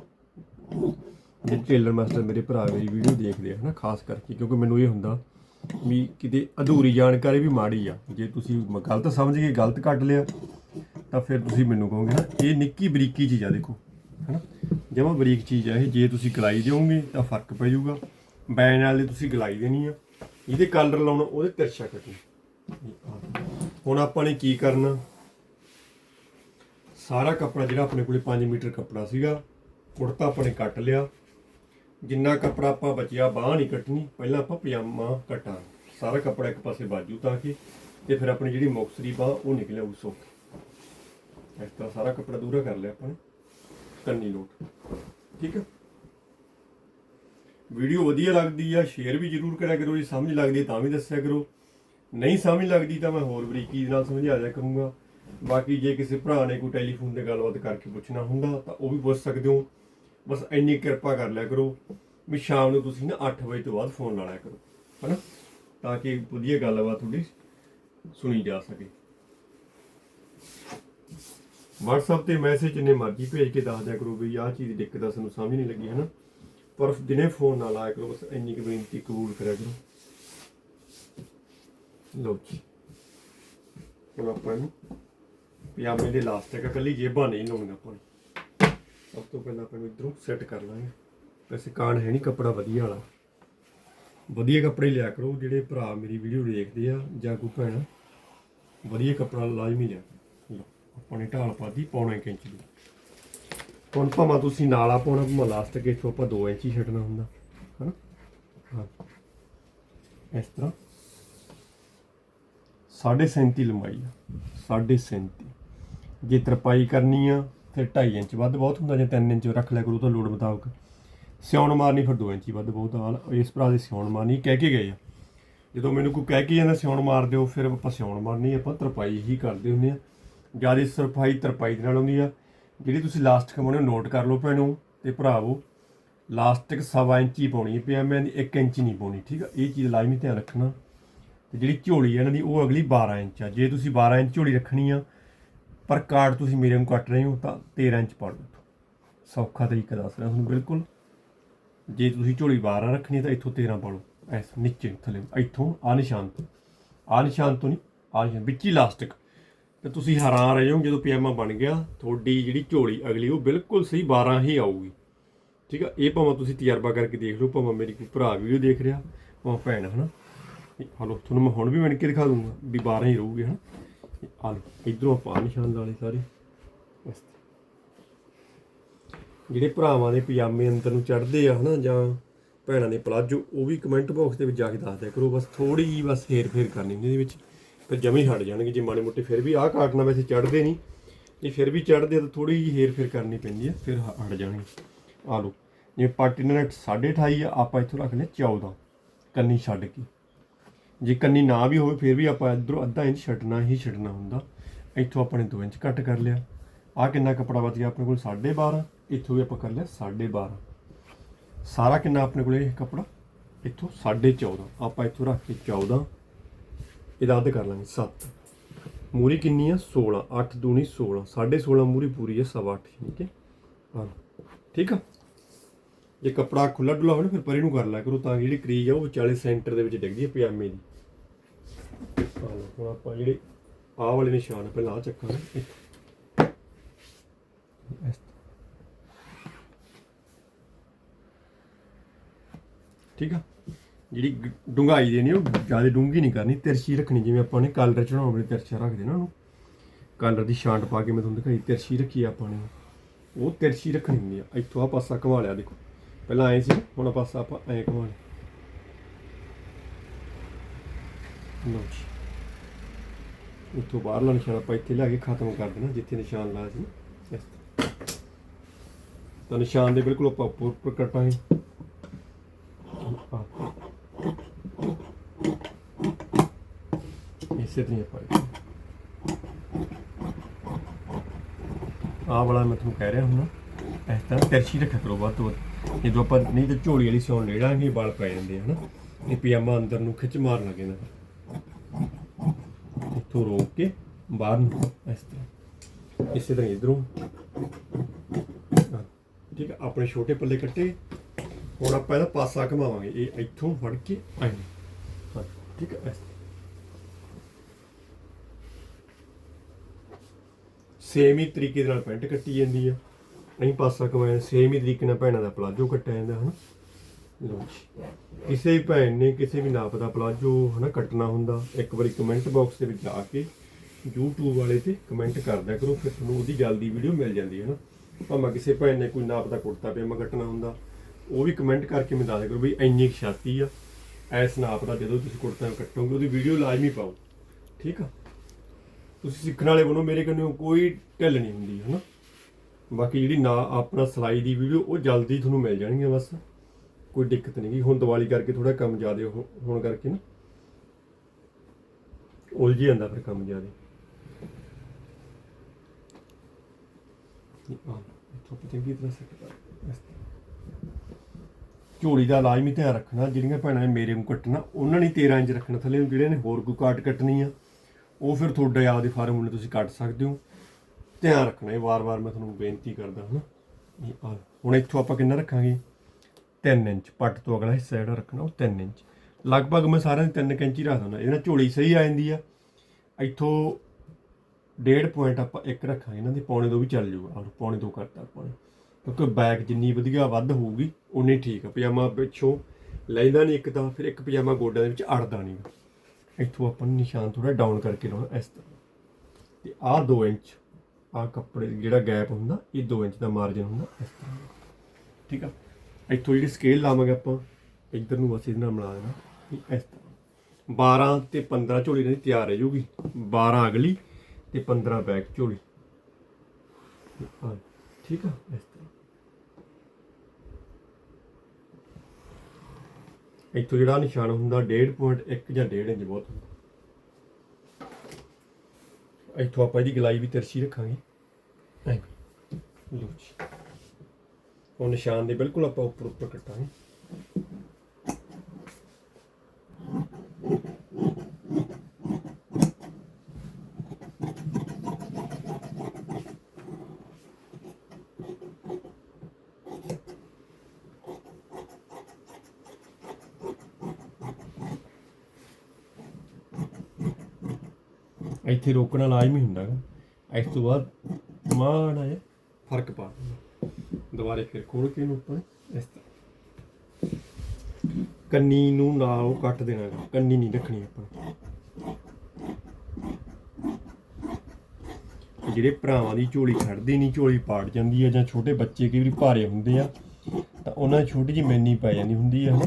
ਜੇ ਟੇਲਰ ਮਾਸਟਰ ਮੇਰੇ ਭਰਾ ਮੇਰੀ ਵੀਡੀਓ ਦੇਖਦੇ ਆ, ਹਨਾ, ਖਾਸ ਕਰਕੇ, ਕਿਉਂਕਿ ਮੈਨੂੰ ਇਹ ਹੁੰਦਾ ਵੀ ਕਿਤੇ ਅਧੂਰੀ ਜਾਣਕਾਰੀ ਵੀ ਮਾੜੀ ਆ। ਜੇ ਤੁਸੀਂ ਗਲਤ ਸਮਝ ਕੇ ਗਲਤ ਕੱਢ ਲਿਆ, ਤਾਂ ਫਿਰ ਤੁਸੀਂ ਮੈਨੂੰ ਕਹੋਗੇ ਨਾ ਇਹ ਨਿੱਕੀ ਬਰੀਕੀ ਚੀਜ਼ ਆ, ਦੇਖੋ, ਹਨਾ। ਜਮਾ ਬਰੀਕ ਚੀਜ਼ ਆ ਇਹ। ਜੇ ਤੁਸੀਂ ਗਲਾਈ ਦਿਓਗੇ, ਤਾਂ ਫ਼ਰਕ ਪੈ ਜਾਊਗਾ। ਬੈਨ ਵਾਲੇ ਤੁਸੀਂ ਗਲਾਈ ਦੇਣੀ ਆ। ਇਹਦੇ ਕਲਰ ਲਾਉਣਾ, ਉਹਦੇ ਤਿਰਛਾ ਕੱਟਣਾ। ਹੁਣ ਆਪਾਂ ਨੇ ਕੀ ਕਰਨਾ? ਸਾਰਾ ਕੱਪੜਾ ਜਿਹੜਾ ਆਪਣੇ ਕੋਲੇ 5 ਮੀਟਰ ਕੱਪੜਾ ਸੀਗਾ, ਕੁੜਤਾ ਆਪਾਂ ਨੇ ਕੱਟ ਲਿਆ। ਜਿੰਨਾ ਕੱਪੜਾ ਆਪਾਂ ਬਚਿਆ, ਬਾਹ ਨਹੀਂ ਕੱਟਣੀ, ਪਹਿਲਾਂ ਆਪਾਂ ਪਜਾਮਾ ਕੱਟਾਂ ਸਾਰਾ ਕੱਪੜਾ ਇੱਕ ਪਾਸੇ ਬਾਜੂ ਤਾਂ ਕਿ, ਤੇ ਫਿਰ ਆਪਣੀ ਜਿਹੜੀ ਮੁਕਸਰੀ ਬਾਹ, ਉਹ ਨਿਕਲਿਆ ਉਸ ਇਸ ਤਰ੍ਹਾਂ ਸਾਰਾ ਕੱਪੜਾ ਦੂਰਾ ਕਰ ਲਿਆ ਆਪਾਂ ਨੇ। ਕੰਨੀ ਲੋਟ। ਠੀਕ ਹੈ ਵੀਡੀਓ ਵਧੀਆ ਲੱਗਦੀ ਆ, ਸ਼ੇਅਰ ਵੀ ਜਰੂਰ ਕਰਿਆ ਕਰੋ, ਜੇ ਸਮਝ ਲੱਗਦੀ ਤਾਂ ਵੀ ਦੱਸਿਆ ਕਰੋ। ਨਹੀਂ ਸਮਝ ਲੱਗਦੀ ਤਾਂ ਮੈਂ ਹੋਰ ਬਰੀਕੀ ਨਾਲ ਸਮਝਾ ਦਿਆ ਕਰੂੰਗਾ। ਬਾਕੀ ਜੇ ਕਿਸੇ ਭਰਾ ਨੇ ਕੋਈ ਟੈਲੀਫੋਨ ਤੇ ਗੱਲਬਾਤ ਕਰਕੇ ਪੁੱਛਣਾ ਹੁੰਦਾ ਤਾਂ ਉਹ ਵੀ ਪੁੱਛ ਸਕਦੇ ਹੋ। ਬਸ ਇੰਨੀ ਕਿਰਪਾ ਕਰ ਲਿਆ ਕਰੋ ਵੀ ਸ਼ਾਮ ਨੂੰ ਤੁਸੀਂ ਨਾ 8 ਵਜੇ ਤੋਂ ਬਾਅਦ ਫੋਨ ਲਾ ਲਿਆ ਕਰੋ, ਹਨਾ? ਤਾਂ ਕਿ ਵਧੀਆ ਗੱਲਬਾਤ ਤੁਹਾਡੀ ਸੁਣੀ ਜਾ ਸਕੇ। WhatsApp ਤੇ ਮੈਸੇਜ ਜਿੰਨੇ ਮਰਜ਼ੀ ਭੇਜ ਕੇ ਦੱਸ ਦਿਆ ਕਰੋ ਵੀ ਆਹ ਚੀਜ਼ ਦੀ ਦਿੱਕਤ ਆ, ਸਾਨੂੰ ਸਮਝ ਨਹੀਂ ਲੱਗੀ, ਹਨਾ? ਪਰ ਦਿਨੇ ਫੋਨ ਨਾ ਲਾਇਆ ਕਰੋ, ਬਸ ਇੰਨੀ ਕੁ ਬੇਨਤੀ ਕਬੂਲ ਕਰਿਆ ਕਰੋ। ਲੋ ਜੀ ਹੁਣ ਆਪਾਂ ਨੂੰ ਪਜਾਮੇ ਦੇ ਲਾਸਟਿਕ ਇਕੱਲੀ ਜੇਬਾਂ ਨਹੀਂ ਲਾਉਣੀਆਂ ਆਪਾਂ ਨੇ। ਸਭ ਤੋਂ ਪਹਿਲਾਂ ਆਪਾਂ ਨੂੰ ਇਧਰੋਂ ਸੈੱਟ ਕਰ ਲਾਂਗੇ। ਵੈਸੇ ਕਾਣ ਹੈ ਨਹੀਂ, ਕੱਪੜਾ ਵਧੀਆ ਵਾਲਾ। ਵਧੀਆ ਕੱਪੜੇ ਲਿਆ ਕਰੋ, ਜਿਹੜੇ ਭਰਾ ਮੇਰੀ ਵੀਡੀਓ ਦੇਖਦੇ ਆ ਜਾਂ ਕੋਈ ਭੈਣ। ਵਧੀਆ ਕੱਪੜਾ ਲਾਜ਼ਮੀ ਲਿਆ ਕਰੋ। ਲਓ, ਆਪਾਂ ਨੇ ਢਾਲ ਪਾਦੀ ਪੌਣਾ ਇੱਕ ਇੰਚ ਦੀ। ਹੁਣ ਭਾਵੇਂ ਤੁਸੀਂ ਨਾਲਾ ਪਾਉਣਾ, ਭਾਵੇਂ ਲਾਸਟਿਕ ਇੱਥੋਂ ਆਪਾਂ 2 ਇੰਚ ਹੀ ਛੱਡਣਾ ਹੁੰਦਾ। ਹਨਾ? ਹਾਂ। ਇਸ ਤਰ੍ਹਾਂ। ਸਾਢੇ 37 ਲੰਬਾਈ ਆ। ਸਾਢੇ 37 ਜੇ ਤਰਪਾਈ ਕਰਨੀ ਆ, ਫਿਰ 2.5 ਇੰਚ ਵੱਧ ਬਹੁਤ ਹੁੰਦਾ, ਜਾਂ 3 ਇੰਚ ਰੱਖ ਲਿਆ ਕਰੋ ਤਾਂ ਲੋੜ ਮੁਤਾਬਕ। ਸਿਉਣ ਮਾਰਨੀ ਫਿਰ 2 ਇੰਚ ਵੱਧ ਬਹੁਤ ਆ। ਇਸ ਭਰਾ ਦੇ ਸਿਉਣ ਮਾਰਨੀ ਕਹਿ ਕੇ ਗਏ ਆ। ਜਦੋਂ ਮੈਨੂੰ ਕੋਈ ਕਹਿ ਕੇ ਜਾਂਦਾ ਸਿਉਣ ਮਾਰ ਦਿਓ, ਫਿਰ ਆਪਾਂ ਸਿਉਣ ਮਾਰਨੀ, ਆਪਾਂ ਤਰਪਾਈ ਹੀ ਕਰਦੇ ਹੁੰਦੇ ਆ। ਜ਼ਿਆਦਾ ਸਰਫਾਈ ਤਰਪਾਈ ਦੇ ਨਾਲ ਹੁੰਦੀ ਆ। ਜਿਹੜੀ ਤੁਸੀਂ ਲਾਸਟਿਕ ਪਾਉਣੇ ਨੋਟ ਕਰ ਲਓ ਭੈਣੋ ਤੇ ਭਰਾਵੋ। ਲਾਸਟਿਕ ਸਵਾ ਇੰਚ ਹੀ ਪਾਉਣੀ ਪਿਆ ਮੈਂ 1 ਇੰਚ ਨਹੀਂ ਪਾਉਣੀ, ਠੀਕ ਆ? ਇਹ ਚੀਜ਼ ਲਾਜ਼ਮੀ ਧਿਆਨ ਰੱਖਣਾ। ਤੇ ਜਿਹੜੀ ਝੋਲੀ ਹੈ ਇਹਨਾਂ ਦੀ, ਉਹ ਅਗਲੀ 12 ਇੰਚ ਆ। ਜੇ ਤੁਸੀਂ 12 ਇੰਚ ਝੋਲੀ ਰੱਖਣੀ ਆ, ਪਰ ਕਾਟ ਤੁਸੀਂ ਮੇਰੇ ਨੂੰ ਕੱਟ ਰਹੇ ਹੋ, ਤਾਂ 13 ਇੰਚ ਪਾ ਲਓ ਸੌਖਾ ਤਰੀਕਾ ਦੱਸ ਰਿਹਾ ਤੁਹਾਨੂੰ ਬਿਲਕੁਲ। ਜੇ ਤੁਸੀਂ ਝੋਲੀ 12 ਰੱਖਣੀ ਤਾਂ ਇੱਥੋਂ 13 ਪਾ ਲਓ। ਐਸ ਨੀਚੇ, ਥੱਲੇ, ਇੱਥੋਂ, ਆ ਨਿਸ਼ਾਨ ਤੋਂ। ਆ ਨਿਸ਼ਾਨ ਤੋਂ ਨਹੀਂ, ਆ ਨਿਸ਼ਾਨ ਵਿੱਚ ਹੀ ਲਾਸਟਿਕ ਤੇ ਤੁਸੀਂ ਹੈਰਾਨ ਰਹਿ ਜਾਓ ਜਦੋਂ ਪਜਾਮਾ ਬਣ ਗਿਆ, ਤੁਹਾਡੀ ਜਿਹੜੀ ਝੋਲੀ ਅਗਲੀ, ਉਹ ਬਿਲਕੁਲ ਸਹੀ 12 ਹੀ ਆਊਗੀ। ਠੀਕ ਆ? ਇਹ ਭਾਵੇਂ ਤੁਸੀਂ ਤਜਰਬਾ ਕਰਕੇ ਦੇਖ ਲਓ, ਭਾਵੇਂ ਮੇਰੀ ਕੋਈ ਭਰਾ ਵੀਡੀਓ ਦੇਖ ਰਿਹਾ, ਭਾਵੇਂ ਭੈਣ, ਹਨਾ? ਇਹ ਹਲੋ, ਤੁਹਾਨੂੰ ਮੈਂ ਹੁਣ ਵੀ ਮਿਣ ਕੇ ਦਿਖਾ ਦੂੰਗਾ ਵੀ 12 ਹੀ ਰਹੂਗੇ, ਹਨਾ? ਆ ਲਓ, ਇਧਰੋਂ ਆਪਾਂ ਨਿਸ਼ਾਨ ਲਾ ਲਏ ਸਾਰੇ। ਇਸ ਜਿਹੜੇ ਭਰਾਵਾਂ ਦੇ ਪਜਾਮੇ ਅੰਦਰ ਨੂੰ ਚੜਦੇ ਆ, ਹਨਾ, ਜਾਂ ਭੈਣਾਂ ਦੇ ਪਲਾਜੋ, ਉਹ ਵੀ ਕਮੈਂਟ ਬਾਕਸ ਦੇ ਵਿੱਚ ਜਾ ਕੇ ਦੱਸ ਦਿਆ ਕਰੋ। ਬਸ ਥੋੜੀ ਜਿਹੀ ਬਸ ਹੇਰ ਫੇਰ ਕਰਨੀ ਇਹਦੇ ਵਿੱਚ। ਫਿਰ ਜਮੇ ਹਟ ਜਾਣਗੇ ਜੇ ਮਾੜੇ ਮੋਟੇ, ਫਿਰ ਵੀ ਆਹ ਕਾਟਨਾ ਵੈਸੇ ਚੜਦੇ ਨਹੀਂ। ਜੇ ਫਿਰ ਵੀ ਚੜਦੇ ਆ ਤਾਂ ਥੋੜੀ ਜਿਹੀ ਹੇਰ ਫੇਰ ਕਰਨੀ ਪੈਂਦੀ ਹੈ ਫਿਰ ਹਟ ਜਾਣਗੇ। ਆ ਲਓ ਜੇ ਪਾਰਟੀ ਨਟ 28.5 ਆ, ਆਪਾਂ ਇੱਥੋਂ ਰੱਖ ਲਿਆ 14 ਕੰਨੀ ਛੱਡ ਕੇ। ਜੇ ਕੰਨੀ ਨਾ ਵੀ ਹੋਵੇ, ਫਿਰ ਵੀ ਆਪਾਂ ਇਧਰੋਂ ਅੱਧਾ ਇੰਚ ਛੱਡਣਾ ਹੀ ਛੱਡਣਾ ਹੁੰਦਾ। ਇੱਥੋਂ ਆਪਣੇ ਨੇ 2 ਇੰਚ ਕੱਟ ਕਰ ਲਿਆ। ਆ ਕਿੰਨਾ ਕੱਪੜਾ ਬਚ ਗਿਆ ਆਪਣੇ ਕੋਲ? 12.5 ਇੱਥੋਂ ਵੀ ਆਪਾਂ ਕਰ ਲਿਆ 12.5 ਸਾਰਾ ਕਿੰਨਾ ਆਪਣੇ ਕੋਲ ਇਹ ਕੱਪੜਾ? ਇੱਥੋਂ 14.5 ਆਪਾਂ ਇੱਥੋਂ ਰੱਖ ਕੇ 14 ਇਹਦਾ ਅੱਧ ਕਰ ਲਾਂਗੇ 7 ਮੂਰੀ ਕਿੰਨੀ ਆ? 16 8 ਦੂਣੀ 16 16.5 ਮੂਰੀ ਪੂਰੀ ਹੈ 8.5 ਠੀਕ ਹੈ? ਹਾਂ। ਠੀਕ ਆ? ਜੇ ਕੱਪੜਾ ਖੁੱਲਾ ਡੁੱਲਾ ਹੋਵੇ ਫਿਰ ਪਰੇ ਨੂੰ ਕਰ ਲਿਆ ਕਰੋ, ਤਾਂ ਕਿ ਜਿਹੜੀ ਕਰੀਜ ਆ, ਉਹ ਵਿਚਾਲੇ ਸੈਂਟਰ ਦੇ ਵਿੱਚ ਡਿੱਗਦੀ ਹੈ ਪਜਾਮੇ ਦੀ। ਆ ਹੁਣ ਆਪਾਂ ਜਿਹੜੇ ਆਹ ਵਾਲੇ ਨਿਸ਼ਾਨ ਪਹਿਲਾਂ ਆ ਚੱਕਾਂਗੇ ਠੀਕ ਆ? ਜਿਹੜੀ ਗ- ਦੇਣੀ, ਉਹ ਜ਼ਿਆਦਾ ਡੂੰਗੀ ਨਹੀਂ ਕਰਨੀ। ਤਿਰਛੀ ਰੱਖਣੀ, ਜਿਵੇਂ ਆਪਾਂ ਨੇ ਕਾਲਰ ਚੜਾਉਣ ਵੇਲੇ ਤਿਰਛਾ ਰੱਖਦੇ ਨਾ ਉਹਨੂੰ। ਕਾਲਰ ਦੀ ਛਾਂਟ ਪਾ ਕੇ ਮੈਂ ਤੁਹਾਨੂੰ ਦਿਖਾਈ, ਤਿਰਛੀ ਰੱਖੀ ਆਪਾਂ ਨੇ ਉਹ। ਤਿਰਛੀ ਰੱਖਣੀ ਹੁੰਦੀ ਆ। ਇੱਥੋਂ ਆ ਪਾਸਾ ਘੁਮਾ ਲਿਆ, ਦੇਖੋ। ਪਹਿਲਾਂ ਐ ਸੀ ਹੁਣ ਪਾਸਾ ਆਪਾਂ ਐ ਘੁਮਾ ਲਿਆ। ਲਓ ਜੀ। ਉੱਥੋਂ ਬਾਹਰਲਾ ਨਿਸ਼ਾਨ ਆਪਾਂ ਇੱਥੇ ਲਿਆ ਕੇ ਖਤਮ ਕਰ ਦੇਣਾ, ਜਿੱਥੇ ਨਿਸ਼ਾਨ ਲਾਇਆ ਸੀ ਇਸ ਤਰ੍ਹਾਂ। ਤਾਂ ਨਿਸ਼ਾਨ ਦੇ ਬਿਲਕੁਲ ਆਪਾਂ ਉੱਪਰ ਕੱਟਾਂਗੇ ਇਸੇ ਤਰ੍ਹਾਂ ਆਪਾਂ ਆਹ ਵਾਲਾ ਮੈਂ ਤੁਹਾਨੂੰ ਕਹਿ ਰਿਹਾ ਹੁਣ ਇਸ ਤਰ੍ਹਾਂ ਤਿਰਛੀ ਰੱਖਿਆ ਕਰੋ ਵੱਧ ਤੋਂ ਵੱਧ। ਜਦੋਂ ਆਪਾਂ, ਨਹੀਂ ਤਾਂ ਝੋਲੀ ਵਾਲੀ ਸਿਉਣ ਲੈ ਲਾਂਗੇ ਵਾਲ ਪੈ ਜਾਂਦੇ ਆ, ਹਨਾ। ਇਹ ਪਜਾਮਾ ਅੰਦਰ ਨੂੰ ਖਿੱਚ ਮਾਰਨ ਲੱਗੇ ਨਾ ਇੱਥੋਂ ਰੋਕ ਕੇ ਬਾਹਰ ਨੂੰ ਇਸ ਤਰ੍ਹਾਂ ਇਸੇ ਤਰ੍ਹਾਂ ਇਧਰੋਂ ਠੀਕ ਹੈ ਆਪਣੇ ਛੋਟੇ ਪੱਲੇ ਕੱਟੇ ਹੁਣ ਆਪਾਂ ਇਹਦਾ ਪਾਸਾ ਘਮਾਵਾਂਗੇ ਇਹ ਇੱਥੋਂ ਫੜ ਕੇ ਆਏ ਹਾਂ ਠੀਕ ਹੈ ਇਸ ਸੇਮ ਹੀ ਤਰੀਕੇ ਦੇ ਨਾਲ ਪੈਂਟ ਕੱਟੀ ਜਾਂਦੀ ਆ ਨਹੀਂ ਪਾਸਾ ਕਮਾਇਆ ਸੇਮ ਹੀ ਤਰੀਕੇ ਨਾਲ ਭੈਣਾਂ ਦਾ ਪਲਾਜੋ ਕੱਟਿਆ ਜਾਂਦਾ ਹਨਾ ਲਓ। ਕਿਸੇ ਵੀ ਭੈਣ ਨੇ ਕਿਸੇ ਵੀ ਨਾਪ ਦਾ ਪਲਾਜੋ ਹਨਾ ਕੱਟਣਾ ਹੁੰਦਾ, ਇੱਕ ਵਾਰੀ ਕਮੈਂਟ ਬਾਕਸ ਦੇ ਵਿੱਚ ਜਾ ਕੇ YouTube ਵਾਲੇ ਤੇ ਕਮੈਂਟ ਕਰਦਿਆ ਕਰੋ, ਫਿਰ ਤੁਹਾਨੂੰ ਉਹਦੀ ਜਲਦੀ ਵੀਡੀਓ ਮਿਲ ਜਾਂਦੀ ਹੈ ਨਾ। ਭਾਵੇਂ ਕਿਸੇ ਭੈਣ ਨੇ ਕੋਈ ਨਾਪ ਦਾ ਕੁੜਤਾ ਪਜਾਮਾ ਕੱਟਣਾ ਹੁੰਦਾ, ਉਹ ਵੀ ਕਮੈਂਟ ਕਰਕੇ ਮੈਨੂੰ ਦੱਸ ਕਰੋ ਵੀ ਇੰਨੀ ਕੁ ਛਾਤੀ ਆ ਐਸ ਨਾਪ ਦਾ ਜਦੋਂ ਤੁਸੀਂ ਕੁੜਤਾ ਕੱਟੋਗੇ, ਉਹਦੀ ਵੀਡੀਓ ਲਾਜ਼ਮੀ ਪਾਓ, ਠੀਕ ਆ? ਤੁਸੀਂ ਸਿੱਖਣ ਵਾਲੇ ਬਣੋ, ਮੇਰੇ ਕੰਨੋਂ ਕੋਈ ਢਿੱਲ ਨਹੀਂ ਹੁੰਦੀ ਹੈ ਨਾ ਬਾਕੀ ਜਿਹੜੀ ਨਾ ਆਪਣਾ ਸਲਾਈ ਦੀ ਵੀਡੀਓ ਉਹ ਜਲਦੀ ਤੁਹਾਨੂੰ ਮਿਲ ਜਾਣਗੀਆਂ ਬਸ। ਕੋਈ ਦਿੱਕਤ ਨਹੀਂ ਗਈ ਹੁਣ ਦੀਵਾਲੀ ਕਰਕੇ ਥੋੜਾ ਕੰਮ ਜ਼ਿਆਦਾ ਹੋਣ ਕਰਕੇ ਨਾ। ਉਲਝੀ ਜਾਂਦਾ ਫਿਰ ਕੰਮ ਜ਼ਿਆਦਾ। ਆ ਇੱਥੋਂ ਆਪਾਂ ਚੰਗੀ ਤਰ੍ਹਾਂ ਸੈੱਟ ਕਰ ਇਸ ਤਰ੍ਹਾਂ। ਝੋਲੀ ਦਾ ਲਾਜ਼ਮੀ ਧਿਆਨ ਰੱਖਣਾ। ਜਿਹੜੀਆਂ ਭੈਣਾਂ ਨੇ ਮੇਰੇ ਨੂੰ ਕੱਟਣਾ, ਉਹਨਾਂ ਨੇ 13 ਇੰਚ ਰੱਖਣਾ ਥੱਲੇ ਨੂੰ। ਜਿਹੜੇ ਨੇ ਹੋਰ ਕੋਈ ਕਾਟ ਕੱਟਣੀ ਆ, ਉਹ ਫਿਰ ਤੁਹਾਡੇ ਆਪਦੇ ਫਾਰਮੂਲੇ ਤੁਸੀਂ ਕੱਟ ਸਕਦੇ ਹੋ। ਧਿਆਨ ਰੱਖਣਾ ਇਹ ਵਾਰ-ਵਾਰ ਮੈਂ ਤੁਹਾਨੂੰ ਬੇਨਤੀ ਕਰਦਾ ਹਾਂ। ਇਹ ਆ ਹੁਣ ਇੱਥੋਂ ਆਪਾਂ ਕਿੰਨਾ ਰੱਖਾਂਗੇ? 3 ਇੰਚ, ਪੱਟ ਤੋਂ ਅਗਲਾ ਹਿੱਸਾ ਜਿਹੜਾ ਰੱਖਣਾ ਉਹ 3 ਇੰਚ। ਲਗਭਗ ਮੈਂ ਸਾਰਿਆਂ ਦੇ 3 ਇੰਚ ਹੀ ਰੱਖ ਦਿੰਦਾ ਇਹਦੇ ਨਾਲ ਝੋਲੀ ਸਹੀ ਆ ਜਾਂਦੀ ਆ। ਇੱਥੋਂ ਡੇਢ ਪੁਆਇੰਟ ਆਪਾਂ ਇੱਕ ਰੱਖਾਂਗੇ, ਇਹਨਾਂ ਦੇ ਪੌਣੇ ਦੋ ਵੀ ਚੱਲ ਜਾਊਗਾ ਆਹ ਪੌਣੇ ਦੋ ਕਰਤਾ ਆਪਾਂ ਕਿਉਂਕਿ ਬੈਕ ਜਿੰਨੀ ਵਧੀਆ ਵੱਧ ਹੋਊਗੀ ਉਨੀ ਠੀਕ ਆ, ਪਜਾਮਾ ਪਿੱਛੋਂ ਲੈਂਦਾ ਨਹੀਂ ਇੱਕ ਤਾਂ, ਫਿਰ ਇੱਕ ਪਜਾਮਾ ਗੋਡਿਆਂ ਦੇ ਵਿੱਚ ਅੜਦਾ ਨਹੀਂ। ਇੱਥੋਂ ਆਪਾਂ ਨੂੰ ਨਿਸ਼ਾਨ ਥੋੜਾ ਡਾਊਨ ਕਰਕੇ ਲਾਉਣਾ, ਇਸ ਤਰ੍ਹਾਂ। ਤੇ ਆਹ 2 ਇੰਚ, ਆਹ ਕੱਪੜੇ ਜਿਹੜਾ ਗੈਪ ਹੁੰਦਾ, ਇਹ 2 ਇੰਚ ਦਾ ਮਾਰਜਨ ਹੁੰਦਾ, ਇਸ ਤਰ੍ਹਾਂ। ਠੀਕ ਆ? ਇੱਥੋਂ ਜਿਹੜੀ ਸਕੇਲ ਲਾਵਾਂਗੇ ਆਪਾਂ, ਇੱਧਰ ਨੂੰ ਬਸ ਇਹਦੇ ਨਾਲ ਮਿਲਾ ਦੇਣਾ। ਇਸ ਤਰ੍ਹਾਂ 12 ਤੇ 15 ਝੋਲੀ ਨਾਲ ਤਿਆਰ ਹੈ ਜੂਗੀ। 12 ਅਗਲੀ ਤੇ 15 ਬੈਕ ਝੋਲੀ। ਠੀਕ ਆ, ਇਸ ਤਰ੍ਹਾਂ। ਇੱਥੋਂ ਜਿਹੜਾ ਨਿਸ਼ਾਨ ਹੁੰਦਾ 1.1 ਜਾਂ 1.5 ਇੰਚ ਬਹੁਤ ਹੁੰਦਾ। ਇੱਥੋਂ ਆਪਾਂ ਇਹਦੀ ਗਲਾਈ ਵੀ ਤਿਰਛੀ ਰੱਖਾਂਗੇ। ਐਂ ਜੀ। ਉਹ ਨਿਸ਼ਾਨ ਦੇ ਬਿਲਕੁਲ ਆਪਾਂ ਉੱਪਰ ਉੱਪਰ ਕੱਟਾਂਗੇ। ਇੱਥੇ ਰੋਕਣਾ ਲਾਜ਼ਮੀ ਹੁੰਦਾ ਗਾ ਇਸ ਤੋਂ ਬਾਅਦ ਮਾੜਾ ਜਿਹਾ ਫ਼ਰਕ ਪਾ ਦਿੰਦਾ ਦੁਬਾਰੇ ਫਿਰ ਖੋਲ ਕੇ ਇਹਨੂੰ ਆਪਾਂ ਇਸ ਤਰ੍ਹਾਂ। ਕੰਨੀ ਨੂੰ ਨਾਲ ਉਹ ਕੱਟ ਦੇਣਾ ਕੰਨੀ ਨਹੀਂ ਰੱਖਣੀ ਆਪਾਂ। ਜਿਹੜੇ ਭਰਾਵਾਂ ਦੀ ਝੋਲੀ ਖੜਦੀ ਨਹੀਂ, ਝੋਲੀ ਪਾੜ ਜਾਂਦੀ ਹੈ ਜਾਂ ਛੋਟੇ ਬੱਚੇ ਕਈ ਵਾਰੀ ਭਾਰੇ ਹੁੰਦੇ ਆ, ਤਾਂ ਉਹਨਾਂ ਦੀ ਛੋਟੀ ਜਿਹੀ ਮੈਨੀ ਪੈ ਜਾਂਦੀ ਹੁੰਦੀ ਹੈ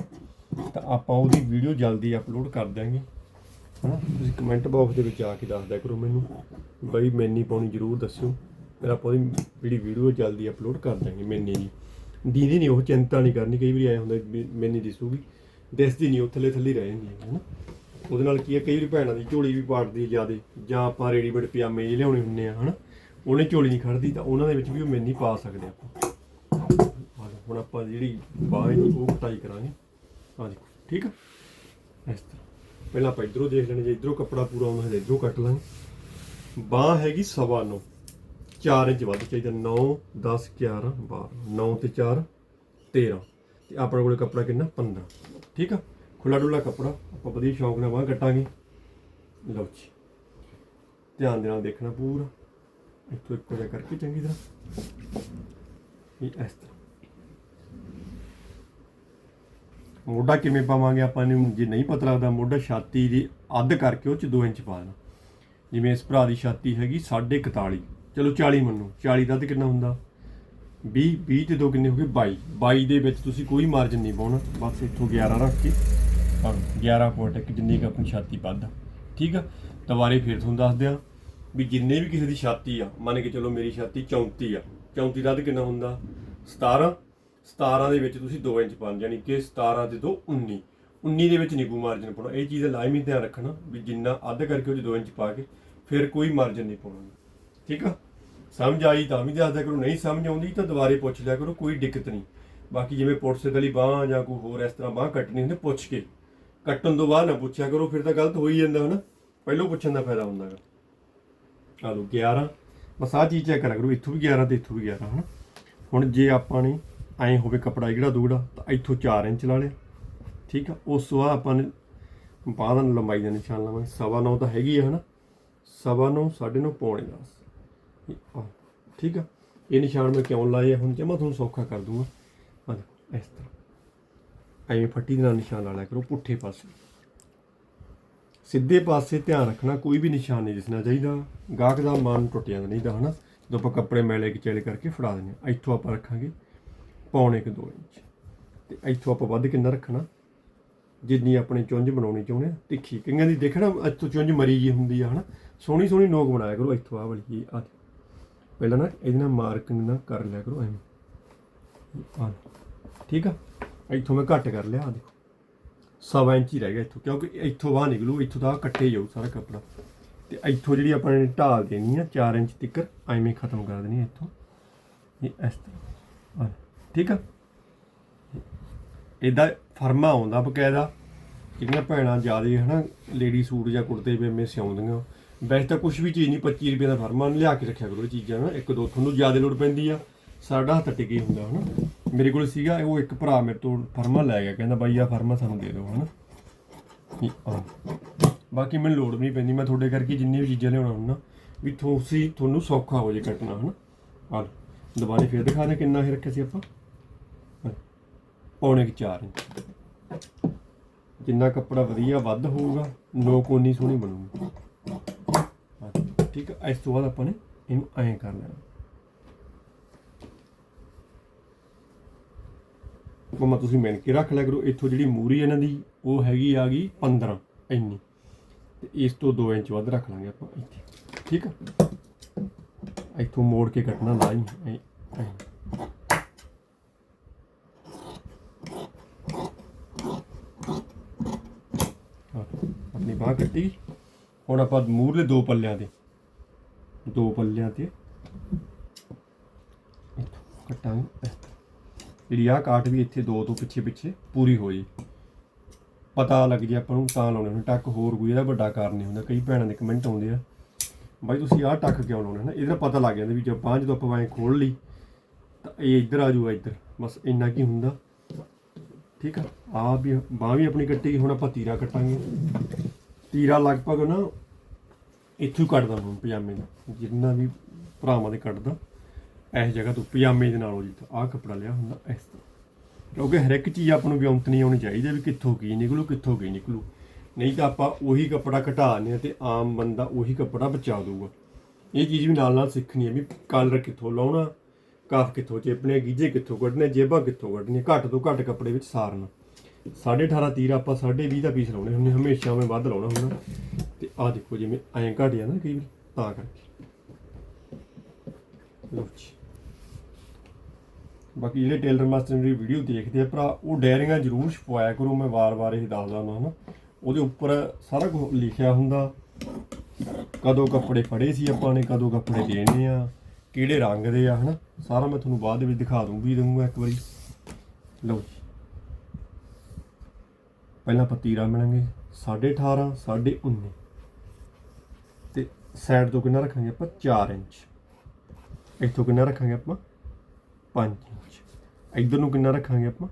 ਤਾਂ ਆਪਾਂ ਉਹਦੀ ਵੀਡੀਓ ਜਲਦੀ ਅਪਲੋਡ ਕਰ ਦਿਆਂਗੇ। ਹਨਾ, ਤੁਸੀਂ ਕਮੈਂਟ ਬਾਕਸ ਦੇ ਵਿੱਚ ਆ ਕੇ ਦੱਸ ਦਿਆ ਕਰੋ ਮੈਨੂੰ। ਬਈ ਮੈਨੀ ਪਾਉਣੀ ਜ਼ਰੂਰ ਦੱਸਿਓ। ਫਿਰ ਆਪਾਂ ਉਹਦੀ ਜਿਹੜੀ ਵੀਡੀਓ ਜਲਦੀ ਅਪਲੋਡ ਕਰ ਦਾਂਗੇ ਮੈਨੀ ਦੀ ਦੀਦੀ ਨਹੀਂ, ਉਹ ਚਿੰਤਾ ਨਹੀਂ ਕਰਨੀ, ਕਈ ਵਾਰੀ ਐ ਹੁੰਦਾ ਵੀ ਮੈਨੀ ਦਿਸੂਗੀ। ਦਿਸਦੀ ਨਹੀਂ, ਉਹ ਥੱਲੇ ਥੱਲੇ ਰਹਿ ਜਾਂਦੀ ਹੈ ਨਾ ਉਹਦੇ ਨਾਲ ਕੀ ਹੈ, ਕਈ ਵਾਰੀ ਭੈਣਾਂ ਦੀ ਝੋਲੀ ਵੀ ਪਾੜਦੀ ਹੈ ਜਿਆਦੇ, ਜਾਂ ਆਪਾਂ ਰੈਡੀਮੇਡ ਪਜਾਮੇ ਜਿਹੇ ਲਿਆਉਣੇ ਹੁੰਦੇ ਆ, ਹਨਾ। ਉਹਨੇ ਝੋਲੀ ਨਹੀਂ ਖੜਦੀ ਤਾਂ ਉਹਨਾਂ ਦੇ ਵਿੱਚ ਵੀ ਉਹ ਮੈਨੀ ਪਾ ਸਕਦੇ ਆਪਾਂ। ਆ ਹੁਣ ਆਪਾਂ ਜਿਹੜੀ ਬਾਂਹ ਦੀ ਉਹ ਕਟਾਈ ਕਰਾਂਗੇ। ਆ ਦੇਖੋ, ਠੀਕ ਆ? ਇਸ ਤਰ੍ਹਾਂ। ਪਹਿਲਾਂ ਆਪਾਂ ਇਧਰੋਂ ਦੇਖ ਲੈਣੇ, ਜੇ ਇਧਰੋਂ ਕੱਪੜਾ ਪੂਰਾ ਆਉਂਦਾ ਹੈ ਤਾਂ ਇਧਰੋਂ ਕੱਟ ਲਾਂਗੇ। ਬਾਂਹ ਹੈਗੀ ਸਵਾ ਨੌ। 4 ਇੰਚ ਵੱਧ ਚਾਹੀਦਾ 9 10 11 12 9 ਤੇ 4 13 ਤੇ ਆਪਣੇ ਕੋਲੇ ਕੱਪੜਾ ਕਿੰਨਾ? 15 ਠੀਕ ਆ? ਖੁੱਲਾ ਡੁੱਲਾ ਕੱਪੜਾ। ਆਪਾਂ ਵਧੀਆ ਸ਼ੌਂਕ ਨਾਲ ਬਾਂਹ ਕੱਟਾਂਗੇ ਲਓ ਜੀ। ਧਿਆਨ ਦੇ ਨਾਲ ਦੇਖਣਾ ਪੂਰਾ। ਇੱਥੋਂ ਇੱਕੋ ਜਿਹਾ ਕਰਕੇ ਚੰਗੀ ਤਰ੍ਹਾਂ। ਇਹ ਇਸ ਤਰ੍ਹਾਂ। ਮੋਢਾ ਕਿਵੇਂ ਪਾਵਾਂਗੇ ਆਪਾਂ ਨੂੰ ਜੇ ਨਹੀਂ ਪਤਾ ਲੱਗਦਾ ਮੋਢਾ, ਛਾਤੀ ਦੀ ਅੱਧ ਕਰਕੇ ਉਹ ਚ 2 ਇੰਚ ਪਾ ਦੇਣਾ। ਜਿਵੇਂ ਇਸ ਭਰਾ ਦੀ ਛਾਤੀ ਹੈਗੀ 41 ਚਲੋ 40 ਮੰਨੋ 40 ਦਾ ਤੇ ਕਿੰਨਾ ਹੁੰਦਾ? 20 20 ਤੇ 2 ਕਿੰਨੇ ਹੋ ਗਏ? 22 22 ਦੇ ਵਿੱਚ ਤੁਸੀਂ ਕੋਈ ਮਾਰਜਨ ਨਹੀਂ ਪਾਉਣਾ। ਬਸ ਇੱਥੋਂ 11 ਰੱਖ ਕੇ। ਹਾਂ 11 ਪੁਆਇੰਟ ਇੱਕ ਜਿੰਨੀ ਕੁ ਆਪਣੀ ਛਾਤੀ ਵੱਧ ਠੀਕ ਆ? ਦੁਬਾਰੇ ਫੇਰ ਤੁਹਾਨੂੰ ਦੱਸ ਦਿਆਂ ਵੀ ਜਿੰਨੇ ਵੀ ਕਿਸੇ ਦੀ ਛਾਤੀ ਆ, ਮੰਨ ਕੇ ਚਲੋ ਮੇਰੀ ਛਾਤੀ 34 ਆ। 34 ਦਾ ਤੇ ਕਿੰਨਾ ਹੁੰਦਾ? 17 17 ਦੇ ਵਿੱਚ ਤੁਸੀਂ 2 ਇੰਚ ਪਾਉਣ ਯਾਨੀ ਕਿ 17 ਤੇ 2 19 19 ਦੇ ਵਿੱਚ ਨਹੀਂ ਮਾਰਜਨ ਪਾਉਣਾ। ਇਹ ਚੀਜ਼ ਦਾ ਲਾਜ਼ਮੀ ਧਿਆਨ ਰੱਖਣਾ ਵੀ ਜਿੰਨਾ ਅੱਧ ਕਰਕੇ ਉਹ 2 ਇੰਚ ਪਾ ਕੇ ਫਿਰ ਕੋਈ ਮਾਰਜਨ ਨਹੀਂ ਪਾਉਣਾ। ਠੀਕ ਆ? ਸਮਝ ਆਈ ਤਾਂ ਵੀ ਦੱਸ ਦਿਆ ਕਰੋ, ਨਹੀਂ ਸਮਝ ਆਉਂਦੀ ਤਾਂ ਦੁਬਾਰੇ ਪੁੱਛ ਲਿਆ ਕਰੋ, ਕੋਈ ਦਿੱਕਤ ਨਹੀਂ। ਬਾਕੀ ਜਿਵੇਂ ਪੁੱਛੇ ਵਾਲੀ ਬਾਹ ਜਾਂ ਕੋਈ ਹੋਰ ਇਸ ਤਰ੍ਹਾਂ ਬਾਹ ਕੱਟਣੀ ਹੁੰਦੀ, ਪੁੱਛ ਕੇ। ਕੱਟਣ ਤੋਂ ਬਾਅਦ ਨਾ ਪੁੱਛਿਆ ਕਰੋ, ਫਿਰ ਤਾਂ ਗਲਤ ਹੋ ਹੀ ਜਾਂਦਾ ਹਨਾ। ਪਹਿਲਾਂ ਪੁੱਛਣ ਦਾ ਫਾਇਦਾ ਹੁੰਦਾ ਗਾ। ਆਲੂ 11 ਬਸ ਆਹ ਚੀਜ਼ ਚੈੱਕ ਕਰਿਆ ਕਰੋ, ਇੱਥੋਂ ਵੀ 11 ਤੇ ਇੱਥੋਂ ਵੀ 11 ਹਨਾ। ਹੁਣ ਜੇ ਆਪਾਂ ਨੇ ਐਂ ਹੋਵੇ ਕਪੜਾ ਜਿਹੜਾ ਦੂੜਾ, ਤਾਂ ਇੱਥੋਂ 4 ਇੰਚ ਲਾ ਲਿਆ। ਠੀਕ ਆ, ਉਸ ਤੋਂ ਬਾਅਦ ਆਪਾਂ ਨੇ ਬਾਹਾਂ ਦੀ ਲੰਬਾਈ ਦਾ ਨਿਸ਼ਾਨ ਲਾਵਾਂਗੇ। ਸਵਾ ਨੌ ਤਾਂ ਹੈਗੀ ਆ ਹਨਾ। ਸਵਾ ਨੌ, ਸਾਢੇ ਨੌ, ਪੌਣੇ 10 ਇਹ ਆਹ, ਠੀਕ ਆ। ਇਹ ਨਿਸ਼ਾਨ ਮੈਂ ਕਿਉਂ ਲਾਏ ਆ? ਹੁਣ ਜੇ ਤੁਹਾਨੂੰ ਸੌਖਾ ਕਰ ਦੂੰਗਾ। ਆ ਦੇਖੋ ਇਸ ਤਰ੍ਹਾਂ। ਐਵੇਂ ਫੱਟੀ ਦੇ ਨਾਲ ਨਿਸ਼ਾਨ ਲਾ ਲਿਆ ਕਰੋ ਪੁੱਠੇ ਪਾਸੇ। ਸਿੱਧੇ ਪਾਸੇ ਧਿਆਨ ਰੱਖਣਾ ਕੋਈ ਵੀ ਨਿਸ਼ਾਨ ਨਹੀਂ ਦਿਸਣਾ ਚਾਹੀਦਾ। ਗਾਹਕ ਦਾ ਮਨ ਟੁੱਟ ਜਾਂਦਾ ਨਹੀਂ ਤਾਂ ਹਨਾ? ਜਦੋਂ ਆਪਾਂ ਕੱਪੜੇ ਮੈਲੇ ਕਿ ਕਰਕੇ ਫੜਾ ਦਿੰਦੇ ਹਾਂ। ਇੱਥੋਂ ਆਪਾਂ ਰੱਖਾਂਗੇ ਪੌਣੇ ਕੁ 2 ਇੰਚ। ਤੇ ਇੱਥੋਂ ਆਪਾਂ ਵੱਧ ਕਿੰਨਾ ਰੱਖਣਾ? ਜਿੰਨੀ ਆਪਣੇ ਚੁੰਝ ਬਣਾਉਣੀ ਚਾਹੁੰਦੇ ਆ। ਤਿੱਖੀ ਕਈਆਂ ਦੀ ਦੇਖਣਾ ਇੱਥੋਂ ਚੁੰਝ ਮਰੀ ਜੀ ਹੁੰਦੀ ਆ ਹਨਾ? ਸੋਹਣੀ ਸੋਹਣੀ ਨੋਕ ਬਣਾਇਆ ਕਰੋ ਇੱਥੋਂ ਆ ਵਾਲੀ ਜੀ ਆ ਪਹਿਲਾਂ ਨਾ ਇਹਦੇ ਨਾਲ ਮਾਰਕਿੰਗ ਨਾ ਕਰ ਲਿਆ ਕਰੋ ਐਵੇਂ। ਆ ਠੀਕ ਆ? ਇੱਥੋਂ ਮੈਂ ਘੱਟ ਕਰ ਲਿਆ ਆ ਦੇਖੋ। ਸਵਾ ਇੰਚ ਹੀ ਰਹਿ ਗਿਆ ਇੱਥੋਂ, ਕਿਉਂਕਿ ਇੱਥੋਂ ਬਾਹਰ ਨਿਕਲੂ, ਇੱਥੋਂ ਤਾਂ ਆਹ ਕੱਟੇ ਜਾਊ ਸਾਰਾ ਕੱਪੜਾ। ਤੇ ਇੱਥੋਂ ਜਿਹੜੀ ਆਪਾਂ ਨੇ ਢਾਲ ਦੇਣੀ ਆ 4 ਇੰਚ ਤੱਕ ਐਵੇਂ ਖਤਮ ਕਰ ਦੇਣੀ ਇੱਥੋਂ। ਇਹ ਇਸ ਤਰ੍ਹਾਂ। ਠੀਕ ਆ? ਇਹਦਾ ਫਰਮਾ ਆਉਂਦਾ ਬਕਾਇਦਾ, ਜਿਹੜੀਆਂ ਭੈਣਾਂ ਜ਼ਿਆਦਾ ਹਨਾ ਲੇਡੀ ਸੂਟ ਜਾਂ ਕੁੜਤੇ ਪਜਾਮੇ ਸਿਉਂਦੀਆਂ। ਵੈਸੇ ਤਾਂ ਕੁਝ ਵੀ ਚੀਜ਼ ਨਹੀਂ 25 ਰੁਪਏ ਦਾ ਫਰਮਾ ਲਿਆ ਕੇ ਰੱਖਿਆ ਕਰੋ ਇਹ ਚੀਜ਼ਾਂ ਨਾ ਇੱਕ ਦੋ ਤੁਹਾਨੂੰ ਜ਼ਿਆਦਾ ਲੋੜ ਪੈਂਦੀ ਆ ਸਾਡਾ ਹੱਥ ਟਿਕੇ ਹੁੰਦਾ, ਹਨਾ ਮੇਰੇ ਕੋਲ ਸੀਗਾ ਉਹ ਇੱਕ ਭਰਾ ਮੇਰੇ ਤੋਂ ਫਰਮਾ ਲੈ ਗਿਆ, ਕਹਿੰਦਾ ਬਾਈ ਆ ਫਰਮਾ ਸਾਨੂੰ ਦੇ ਦਿਓ, ਹਨਾ ਇਹ ਆ। ਬਾਕੀ ਮੈਨੂੰ ਲੋੜ ਵੀ ਨਹੀਂ ਪੈਂਦੀ, ਮੈਂ ਤੁਹਾਡੇ ਕਰਕੇ ਜਿੰਨੀ ਵੀ ਚੀਜ਼ਾਂ ਲਿਆਉਣਾ ਹੁੰਦਾ, ਵੀ ਤੁਸੀਂ, ਤੁਹਾਨੂੰ ਸੌਖਾ ਹੋ ਜੇ ਕੱਟਣਾ, ਹਨਾ ਆ ਲਓ। ਦੁਬਾਰੇ ਫੇਰ ਦਿਖਾ ਦੇ ਕਿੰਨਾ ਹੀ ਰੱਖਿਆ ਸੀ ਆਪਾਂ ਹਾਂ। ਪੌਣੇ ਕਿ 4 ਇੰਚ ਜਿੰਨਾ ਕੱਪੜਾ ਵਧੀਆ ਵੱਧ ਹੋਊਗਾ, ਲੋਕ ਉਨੀ ਸੋਹਣੀ ਬਣੂਗੀ ਠੀਕ ਹੈ ਇਸ ਤੋਂ ਬਾਅਦ ਆਪਾਂ ਨੇ ਇਹਨੂੰ ਐਂ ਕਰ ਲੈਣਾ। ਮਮਾ, ਤੁਸੀਂ ਮਿਣ ਕੇ ਰੱਖ ਲਿਆ ਕਰੋ। ਇੱਥੋਂ ਜਿਹੜੀ ਮੂਰੀ ਇਹਨਾਂ ਦੀ, ਉਹ ਹੈਗੀ ਆ ਗਈ 15 ਇੰਨੀ। ਤੇ ਇਸ ਤੋਂ 2 ਇੰਚ ਵੱਧ ਰੱਖ ਲਾਂਗੇ ਆਪਾਂ ਇੱਥੇ। ਠੀਕ ਆ? ਇੱਥੋਂ ਮੋੜ ਕੇ ਕੱਟਣਾ ਨਾ ਆਪਣੀ ਬਾਹ ਕੱਟੀ। ਹੁਣ ਆਪਾਂ ਮੂਰਲੇ ਦੋ ਪੱਲਿਆਂ ਤੇ। ਦੋ ਪੱਲਿਆਂ ਤੇ। ਕੱਟਾਂਗੇ। ਇਸ ਜਿਹੜੀ ਆਹ ਕਾਟ ਵੀ ਇੱਥੇ ਦੋ ਤੋਂ ਪਿੱਛੇ ਪਿੱਛੇ ਪੂਰੀ ਹੋ ਜੇ ਪਤਾ ਲੱਗ ਜੇ ਆਪਾਂ ਨੂੰ ਤਾਂ ਲਾਉਣੇ ਹੁਣ ਟੱਕ ਹੋਰ ਕੋਈ ਇਹਦਾ ਵੱਡਾ ਕਾਰਨ ਨਹੀਂ ਹੁੰਦਾ। ਕਈ ਭੈਣਾਂ ਦੇ ਕਮੈਂਟ ਆਉਂਦੇ ਆ, ਬਾਈ ਤੁਸੀਂ ਆਹ ਟੱਕ ਕਿਉਂ ਲਾਉਣੇ? ਨਾ ਇਹਦਾ ਪਤਾ ਲੱਗ ਜਾਂਦਾ ਵੀ ਜੇ ਬਾਂਹ ਜਦੋਂ ਆਪਾਂ ਐਂ ਖੋਲ ਲਈ, ਤਾਂ ਇਹ ਇੱਧਰ ਆ ਜਾਊਗਾ ਇੱਧਰ। ਬਸ ਇੰਨਾ ਕੀ ਹੁੰਦਾ। ਠੀਕ ਆ? ਆ ਵੀ ਬਾਂਹ ਵੀ ਆਪਣੀ ਕੱਟੀ ਗਈ, ਹੁਣ ਆਪਾਂ ਤੀਰਾ ਕੱਟਾਂਗੇ। ਤੀਰਾ ਲਗਭਗ ਨਾ ਇੱਥੋਂ ਹੀ ਕੱਟਦਾ ਹੁਣ ਪਜਾਮੇ ਦਾ, ਜਿੰਨਾ ਵੀ ਭਰਾਵਾਂ ਦੇ ਕੱਟਦਾ ਇਸ ਜਗ੍ਹਾ ਤੋਂ ਪਜਾਮੇ ਦੇ ਨਾਲੋਂ ਜਿੱਥੇ ਆਹ ਕੱਪੜਾ ਲਿਆ ਹੁੰਦਾ, ਇਸ ਤਰ੍ਹਾਂ। ਕਿਉਂਕਿ ਹਰ ਇੱਕ ਚੀਜ਼ ਆਪਾਂ ਨੂੰ ਵਿਉਂਤ ਨਹੀਂ ਆਉਣੀ ਚਾਹੀਦੀ ਵੀ ਕਿੱਥੋਂ ਕੀ ਨਿਕਲੂ, ਕਿੱਥੋਂ ਕੀ ਨਿਕਲੂ। ਨਹੀਂ ਤਾਂ ਆਪਾਂ ਉਹੀ ਕੱਪੜਾ ਘਟਾ ਆਉਂਦੇ ਹਾਂ ਤੇ ਆਮ ਬੰਦਾ ਉਹੀ ਕੱਪੜਾ ਬਚਾ ਦੂਗਾ ਇਹ ਚੀਜ਼ ਵੀ ਨਾਲ ਨਾਲ ਸਿੱਖਣੀ ਹੈ ਵੀ ਕਾਲਰ ਕਿੱਥੋਂ ਲਾਉਣਾ, ਕਾਫ ਕਿੱਥੋਂ ਚੇਪਣੇ, ਗੀਜੇ ਕਿੱਥੋਂ ਕੱਢਣੇ, ਜੇਬਾਂ ਕਿੱਥੋਂ ਕੱਢਣੀਆਂ, ਘੱਟ ਤੋਂ ਘੱਟ ਕੱਪੜੇ ਵਿੱਚ ਸਾਰਨਾ। 18.5 ਤੀਰ ਆਪਾਂ 20 ਦਾ ਪੀਸ ਲਾਉਣੇ ਹੁੰਦੇ, ਹਮੇਸ਼ਾ ਮੈਂ ਵੱਧ ਲਾਉਣਾ ਹੁੰਦਾ। ਤੇ ਆਹ ਦੇਖੋ ਜਿਵੇਂ ਐਂ ਘਟ ਜਾਂਦਾ ਕਈ ਵਾਰ, ਤਾਂ ਕਰਕੇ। ਲਓ ਜੀ। ਬਾਕੀ ਜਿਹੜੇ ਟੇਲਰ ਮਾਸਟਰ ਮੇਰੀ ਵੀਡੀਓ ਦੇਖਦੇ ਆ, ਭਰਾ, ਉਹ ਡੈਰਿੰਗਾਂ ਜ਼ਰੂਰ ਛਪਵਾਇਆ ਕਰੋ, ਮੈਂ ਵਾਰ-ਵਾਰ ਇਹ ਦੱਸਦਾ ਹੁੰਦਾ ਨਾ। ਉਹਦੇ ਉੱਪਰ ਸਾਰਾ ਕੁਝ ਲਿਖਿਆ ਹੁੰਦਾ, ਕਦੋਂ ਕੱਪੜੇ ਫੜੇ ਸੀ ਆਪਾਂ ਨੇ, ਕਦੋਂ ਕੱਪੜੇ ਦੇਣੇ ਆ, ਕਿਹੜੇ ਰੰਗ ਦੇ ਆ, ਹਨਾ? ਸਾਰਾ ਮੈਂ ਤੁਹਾਨੂੰ ਬਾਅਦ ਦੇ ਵਿੱਚ ਦਿਖਾ ਦੂੰਗੀ, ਦਊਂਗਾ ਇੱਕ ਵਾਰੀ। ਲਓ ਪਹਿਲਾਂ ਆਪਾਂ ਪਤੀਰਾ ਮਿਲਾਂਗੇ 18.5 19 ਤੇ ਸਾਈਡ ਤੋਂ ਕਿੰਨਾ ਰੱਖਾਂਗੇ ਆਪਾਂ? 4 ਇੰਚ। ਇੱਥੋਂ ਕਿੰਨਾ ਰੱਖਾਂਗੇ ਆਪਾਂ? 5 ਇੰਚ। ਇੱਧਰ ਨੂੰ ਕਿੰਨਾ ਰੱਖਾਂਗੇ ਆਪਾਂ?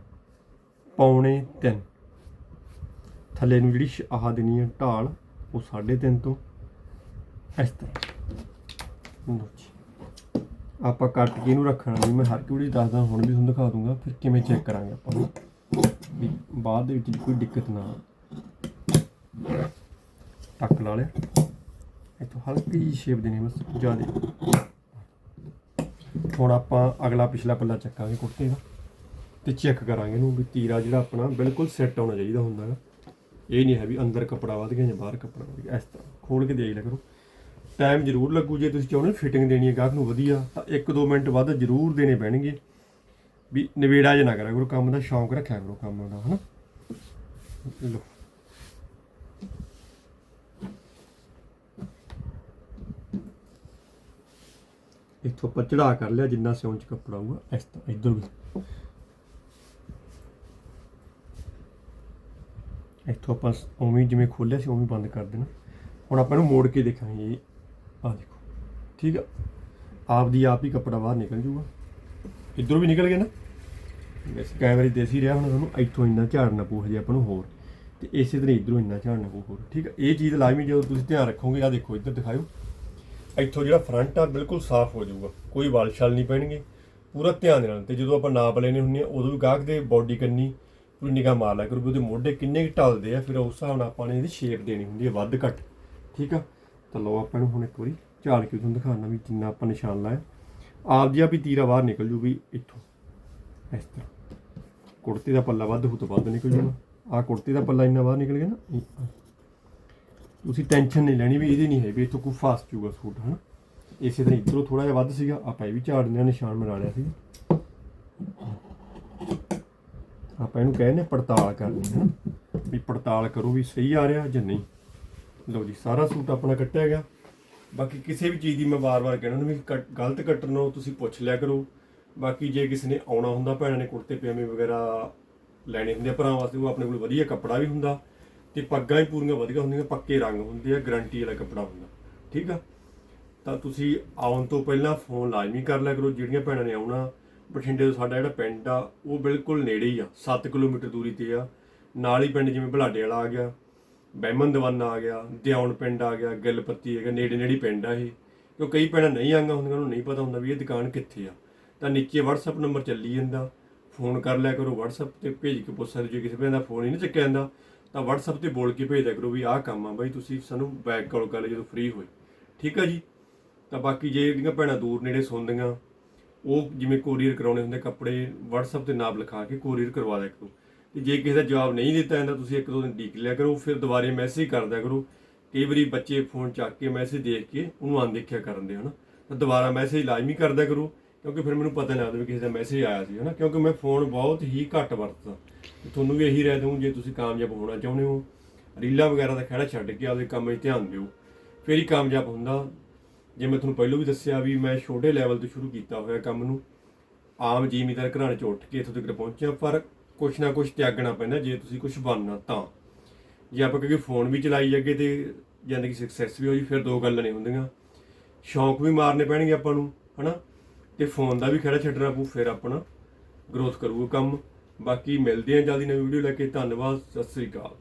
ਪੌਣੇ 3 ਥੱਲੇ ਨੂੰ ਜਿਹੜੀ ਸ਼- ਆਹ ਦੇਣੀ ਹੈ ਢਾਲ, ਉਹ 3.5 ਤੋਂ ਇਸ ਤਰ੍ਹਾਂ। ਲਓ ਜੀ। ਆਪਾਂ ਕੱਟ ਕੇ ਇਹਨੂੰ ਰੱਖਣਾ ਨਹੀਂ ਮੈਂ ਹਰ ਇੱਕ ਦੱਸਦਾ, ਹੁਣ ਵੀ ਤੁਹਾਨੂੰ ਦਿਖਾ ਦੂੰਗਾ, ਫਿਰ ਕਿਵੇਂ ਚੈੱਕ ਕਰਾਂਗੇ ਆਪਾਂ। ਵੀ ਬਾਅਦ ਦੇ ਵਿੱਚ ਕੋਈ ਦਿੱਕਤ ਨਾ ਆਵੇ ਟੱਕ ਲਾ ਲਿਆ। ਇੱਥੋਂ ਹਲਕੀ ਜਿਹੀ ਸ਼ੇਪ ਦੇਣੀ ਬਸ ਜ਼ਿਆਦਾ। ਹੁਣ ਆਪਾਂ ਅਗਲਾ ਪਿਛਲਾ ਪੱਲਾ ਚੱਕਾਂਗੇ ਕੁੜਤੇ ਦਾ ਤੇ ਚੈੱਕ ਕਰਾਂਗੇ ਇਹਨੂੰ ਵੀ ਤੀਰਾ ਜਿਹੜਾ ਆਪਣਾ ਬਿਲਕੁਲ ਸੈੱਟ ਹੋਣਾ ਚਾਹੀਦਾ ਹੁੰਦਾ ਹੈ ਇਹ ਨਹੀਂ ਹੈ ਵੀ ਅੰਦਰ ਕੱਪੜਾ ਵੱਧ ਗਿਆ ਜਾਂ ਬਾਹਰ ਕੱਪੜਾ ਵੱਧ ਗਿਆ। ਇਸ ਤਰ੍ਹਾਂ ਖੋਲ ਕੇ ਦੇਖ ਲਿਆ ਕਰੋ। ਟਾਈਮ ਜ਼ਰੂਰ ਲੱਗੂ ਜੇ ਤੁਸੀਂ ਚਾਹੁੰਦੇ ਫਿਟਿੰਗ ਦੇਣੀ ਹੈ, ਗਾਹਕ ਨੂੰ ਵਧੀਆ, ਤਾਂ 1-2 ਮਿੰਟ ਵੱਧ ਜ਼ਰੂਰ ਦੇਣੇ ਪੈਣਗੇ। ਵੀ ਨਵੇੜਾ ਜਿਹਾ ਨਾ ਕਰਿਆ ਕਰੋ, ਕੰਮ ਦਾ ਸ਼ੌਂਕ ਰੱਖਿਆ ਕਰੋ ਕੰਮ ਦਾ, ਹਨਾ? ਲੋ ਇੱਥੋਂ ਆਪਾਂ ਚੜਾ ਕਰ ਲਿਆ, ਜਿੰਨਾ ਸਿਉਂ ਚ ਕੱਪੜਾ ਹੋਊਗਾ, ਇਸ ਤਰ੍ਹਾਂ, ਇੱਧਰ ਵੀ। ਇੱਥੋਂ ਆਪਾਂ ਉਵੇਂ ਜਿਵੇਂ ਖੋਲਿਆ ਸੀ, ਉਵੇਂ ਬੰਦ ਕਰ ਦੇਣਾ। ਹੁਣ ਆਪਾਂ ਇਹਨੂੰ ਮੋੜ ਕੇ ਦੇਖਾਂਗੇ ਇਹ ਆਹ ਦੇਖੋ। ਠੀਕ ਆ? ਆਪ ਦੀ ਆਪ ਹੀ ਕੱਪੜਾ ਬਾਹਰ ਨਿਕਲ ਜੂਗਾ। ਇੱਧਰੋਂ ਵੀ ਨਿਕਲ ਗਿਆ ਨਾ? ਵੈਸੇ ਕੈਮਰੇ ਦੇਸੀ ਰਿਹਾ ਹੁਣ ਤੁਹਾਨੂੰ ਇੱਥੋਂ ਇੰਨਾ ਝਾੜਨਾ ਪਊ, ਹਜੇ ਆਪਾਂ ਨੂੰ ਹੋਰ। ਤੇ ਇਸੇ ਤਰ੍ਹਾਂ ਇੱਧਰੋਂ ਇੰਨਾ ਝਾੜਨਾ ਪਊ, ਹੋਰ। ਠੀਕ ਆ? ਇਹ ਚੀਜ਼ ਲਾਜ਼ਮੀ ਜਦੋਂ ਤੁਸੀਂ ਧਿਆਨ ਰੱਖੋਗੇ ਆ ਦੇਖੋ, ਇੱਧਰ ਦਿਖਾਓ ਇੱਥੋਂ ਜਿਹੜਾ ਫਰੰਟ ਆ, ਬਿਲਕੁਲ ਸਾਫ਼ ਹੋ ਜਾਊਗਾ। ਕੋਈ ਵਾਲ ਛਲ ਨਹੀਂ ਪੈਣਗੇ। ਪੂਰਾ ਧਿਆਨ ਦੇ ਨਾਲ ਤੇ ਜਦੋਂ ਆਪਾਂ ਨਾਪ ਲੈਣੇ ਹੁੰਦੇ ਆ, ਉਦੋਂ ਵੀ ਗਾਹਕ ਦੇ ਬਾਡੀ ਕੰਨੀ ਪੂਰੀ ਨਿਗਾਹ ਮਾਰ ਲਿਆ ਕਰੂ ਵੀ ਉਹਦੇ ਮੋਢੇ ਕਿੰਨੇ ਕੁ ਢਲਦੇ ਆ, ਫਿਰ ਉਸ ਹਿਸਾਬ ਨਾਲ ਆਪਾਂ ਨੇ ਇਹਦੀ ਸ਼ੇਪ ਦੇਣੀ ਹੁੰਦੀ ਹੈ ਵੱਧ ਘੱਟ। ਠੀਕ ਆ? ਤਾਂ ਲਓ ਆਪਾਂ ਨੂੰ ਹੁਣ ਇੱਕ ਵਾਰੀ ਝਾੜ ਕੇ ਤੁਹਾਨੂੰ ਦਿਖਾਉਣਾ ਵੀ ਜਿੰਨਾ ਆਪਾਂ ਨਿਸ਼ਾਨ ਲਾਇਆ। ਆਪ ਜੀ ਆਪ ਹੀ ਤੀਰਾ ਬਾਹਰ ਨਿਕਲ ਜੂ ਵੀ ਇੱਥੋਂ, ਇਸ ਤਰ੍ਹਾਂ। ਕੁੜਤੇ ਦਾ ਪੱਲਾ ਵੱਧ ਹੋ ਤਾਂ ਵੱਧ ਨਿਕਲ ਜਾਣਾ ਆ ਕੁੜਤੇ ਦਾ ਪੱਲਾ ਇੰਨਾ ਬਾਹਰ ਨਿਕਲ ਗਿਆ ਨਾ ਤੁਸੀਂ ਟੈਨਸ਼ਨ ਨਹੀਂ ਲੈਣੀ ਵੀ ਇਹਦੀ ਨਹੀਂ ਹੈ ਵੀ ਇੱਥੋਂ ਕੋਈ ਫਸ ਜੂਗਾ ਸੂਟ, ਹਨਾ? ਇਸੇ ਤਰ੍ਹਾਂ ਇਧਰੋਂ ਥੋੜਾ ਜਿਹਾ ਵੱਧ ਸੀਗਾ, ਆਪਾਂ ਇਹ ਵੀ ਝਾੜ ਦਿਆਂ ਨਿਸ਼ਾਨ ਬਣਾ ਲਿਆ ਸੀ ਆਪਾਂ ਇਹਨੂੰ ਕਹਿੰਦੇ ਹਾਂ ਪੜਤਾਲ ਕਰਨੀ ਹੈ ਨਾ ਵੀ ਪੜਤਾਲ ਕਰੋ ਵੀ ਸਹੀ ਆ ਰਿਹਾ ਜਾਂ ਨਹੀਂ। ਲਓ ਜੀ, ਸਾਰਾ ਸੂਟ ਆਪਣਾ ਕੱਟਿਆ ਗਿਆ। ਬਾਕੀ ਕਿਸੇ ਵੀ ਚੀਜ਼ ਦੀ ਮੈਂ ਵਾਰ-ਵਾਰ ਕਹਿਣਾ ਨੂੰ ਵੀ ਕੱਟ- ਗਲਤ ਕੱਟਣ ਨੂੰ ਤੁਸੀਂ ਪੁੱਛ ਲਿਆ ਕਰੋ। ਬਾਕੀ ਜੇ ਕਿਸੇ ਨੇ ਆਉਣਾ ਹੁੰਦਾ, ਭੈਣਾਂ ਨੇ ਕੁੜਤੇ, ਪਜਾਮੇ ਵਗੈਰਾ ਲੈਣੇ ਹੁੰਦੇ ਆ ਭਰਾ ਵਾਸਤੇ, ਉਹ ਆਪਣੇ ਕੋਲ ਵਧੀਆ ਕੱਪੜਾ ਵੀ ਹੁੰਦਾ ਤੇ ਪੱਗਾਂ ਵੀ ਪੂਰੀਆਂ ਵਧੀਆ ਹੁੰਦੀਆਂ, ਪੱਕੇ ਰੰਗ ਹੁੰਦੇ ਆ ਗਾਰੰਟੀ ਵਾਲਾ ਕੱਪੜਾ ਹੁੰਦਾ, ਠੀਕ ਆ? ਤਾਂ ਤੁਸੀਂ ਆਉਣ ਤੋਂ ਪਹਿਲਾਂ ਫੋਨ ਲਾਜ਼ਮੀ ਕਰ ਲਿਆ ਕਰੋ, ਜਿਹੜੀਆਂ ਭੈਣਾਂ ਨੇ ਆਉਣਾ, ਬਠਿੰਡੇ ਤੋਂ ਸਾਡਾ ਜਿਹੜਾ ਪਿੰਡ ਆ, ਉਹ ਬਿਲਕੁਲ ਨੇੜੇ ਹੀ ਆ 7 ਕਿਲੋਮੀਟਰ ਦੂਰੀ ਤੇ ਆ, ਨਾਲ ਹੀ ਪਿੰਡ ਜਿਵੇਂ ਬਲਾਡੇ ਵਾਲਾ ਆ ਗਿਆ, ਬਹਿਮਨ ਦਵਾਨਾ ਆ ਗਿਆ, ਦਿਆਉਣ ਪਿੰਡ ਆ ਗਿਆ, ਗਿੱਲਪੱਤੀ ਹੈਗਾ ਨੇੜੇ ਨੇੜੇ ਪਿੰਡ ਆ ਇਹ, ਕਿਉਂ ਕਈ ਭੈਣਾਂ ਨਹੀਂ ਆਈਆਂ ਹੁੰਦੀਆਂ, ਉਹਨੂੰ ਨਹੀਂ ਪਤਾ ਹੁੰਦਾ ਵੀ ਇਹ ਦੁਕਾਨ ਕਿੱਥੇ ਆ। ਤਾਂ ਨੀਚੇ WhatsApp ਨੰਬਰ ਚੱਲੀ ਜਾਂਦਾ। ਫੋਨ ਕਰ ਲਿਆ ਕਰੋ WhatsApp ਤੇ, ਭੇਜ ਕੇ ਪੁੱਛ ਸਕਦੇ ਜੇ ਕਿਸੇ ਭੈਣ ਦਾ ਫੋਨ ਹੀ ਨਹੀਂ ਚੱਕਿਆ ਜਾਂਦਾ। ਤਾਂ WhatsApp ਤੇ ਬੋਲ ਕੇ ਭੇਜ ਦਿਆ ਕਰੋ ਵੀ ਆਹ ਕੰਮ ਆ ਬਾਈ, ਤੁਸੀਂ ਸਾਨੂੰ ਬੈਕ ਕਾਲ ਕਰ ਲਿਓ ਜਦੋਂ ਫ੍ਰੀ ਹੋਏ। ਠੀਕ ਆ ਜੀ? ਤਾਂ ਬਾਕੀ ਜੇ ਜਿਹੜੀਆਂ ਭੈਣਾਂ ਦੂਰ ਨੇੜੇ ਸੁਣਦੀਆਂ ਉਹ ਜਿਵੇਂ ਕੋਰੀਅਰ ਕਰਾਉਣੇ ਹੁੰਦੇ ਕੱਪੜੇ, WhatsApp ਤੇ ਨਾਮ ਲਿਖਾ ਕੇ ਕੋਰੀਅਰ ਕਰਵਾ ਦਿਆ ਕਰੋ। ਤੇ ਜੇ ਕਿਸੇ ਦਾ ਜਵਾਬ ਨਹੀਂ ਦਿੱਤਾ ਜਾਂਦਾ, ਤੁਸੀਂ ਇੱਕ ਦੋ ਦਿਨ ਡੀਕ ਲਿਆ ਕਰੋ, ਫਿਰ ਦੁਬਾਰੇ ਮੈਸੇਜ ਕਰ ਦਿਆ ਕਰੋ। ਕਈ ਵਾਰੀ ਬੱਚੇ ਫੋਨ ਚੱਕ ਕੇ ਮੈਸੇਜ ਦੇਖ ਕੇ ਉਹਨੂੰ ਅਣਦੇਖਿਆ ਕਰਨ ਦੇ ਹਨਾ। ਤਾਂ ਦੁਬਾਰਾ ਮੈਸੇਜ ਲਾਜ਼ਮੀ ਕਰਦਾ ਕਰੋ। ਕਿਉਂਕਿ ਫਿਰ ਮੈਨੂੰ ਪਤਾ ਨਹੀਂ ਲੱਗਦਾ ਵੀ ਕਿਸੇ ਦਾ ਮੈਸੇਜ ਆਇਆ ਸੀ, ਹਨਾ? ਕਿਉਂਕਿ ਮੈਂ ਫੋਨ ਬਹੁਤ ਹੀ ਘੱਟ ਵਰਤਦਾ। ਤੇ ਤੁਹਾਨੂੰ ਵੀ ਇਹੀ ਰਹਿ ਦਊਂ, ਜੇ ਤੁਸੀਂ ਕਾਮਯਾਬ ਹੋਣਾ ਚਾਹੁੰਦੇ ਹੋ, ਰੀਲਾਂ ਵਗੈਰਾ ਦਾ ਖਹਿੜਾ ਛੱਡ ਕੇ ਆਪਦੇ ਕੰਮ 'ਚ ਧਿਆਨ ਦਿਓ। ਫਿਰ ਹੀ ਕਾਮਯਾਬ ਹੁੰਦਾ। ਜੇ ਮੈਂ ਤੁਹਾਨੂੰ ਪਹਿਲਾਂ ਵੀ ਦੱਸਿਆ ਵੀ ਮੈਂ ਛੋਟੇ ਲੈਵਲ ਤੋਂ ਸ਼ੁਰੂ ਕੀਤਾ ਹੋਇਆ ਕੰਮ ਨੂੰ, ਆਮ ਜ਼ਿਮੀਦਾਰ ਘਰਾਣੇ 'ਚ ਉੱਠ ਕੇ ਇੱਥੋਂ ਤੱਕ ਪਹੁੰਚਿਆ, ਪਰ ਕੁਛ ਨਾ ਕੁਛ ਤਿਆਗਣਾ ਪੈਂਦਾ, ਜੇ ਤੁਸੀਂ ਕੁਛ ਬਣਨਾ ਤਾਂ। ਜੇ ਆਪਾਂ ਕਿਉਂਕਿ ਫੋਨ ਵੀ ਚਲਾਈ ਜਾਗੇ ਤੇ ਜ਼ਿੰਦਗੀ ਸਕਸੈਸ ਵੀ ਹੋ ਜੀ ਫਿਰ ਦੋ ਗੱਲਾਂ ਨਹੀਂ ਹੁੰਦੀਆਂ। ਸ਼ੌਂਕ ਵੀ ਮਾਰਨੇ ਪੈਣਗੇ ਆਪਾਂ ਨੂੰ, ਹਨਾ? ਤੇ ਫੋਨ ਦਾ ਵੀ ਖੜਾ ਛੱਡਣਾ ਪਊ, ਫਿਰ ਆਪਣਾ ਗਰੋਥ ਕਰੂਗਾ ਕੰਮ। ਬਾਕੀ ਮਿਲਦੇ ਆ ਜਲਦੀ ਨਵੀਂ ਵੀਡੀਓ ਲੈ ਕੇ। ਧੰਨਵਾਦ, ਸਤਿ ਸ੍ਰੀ ਅਕਾਲ।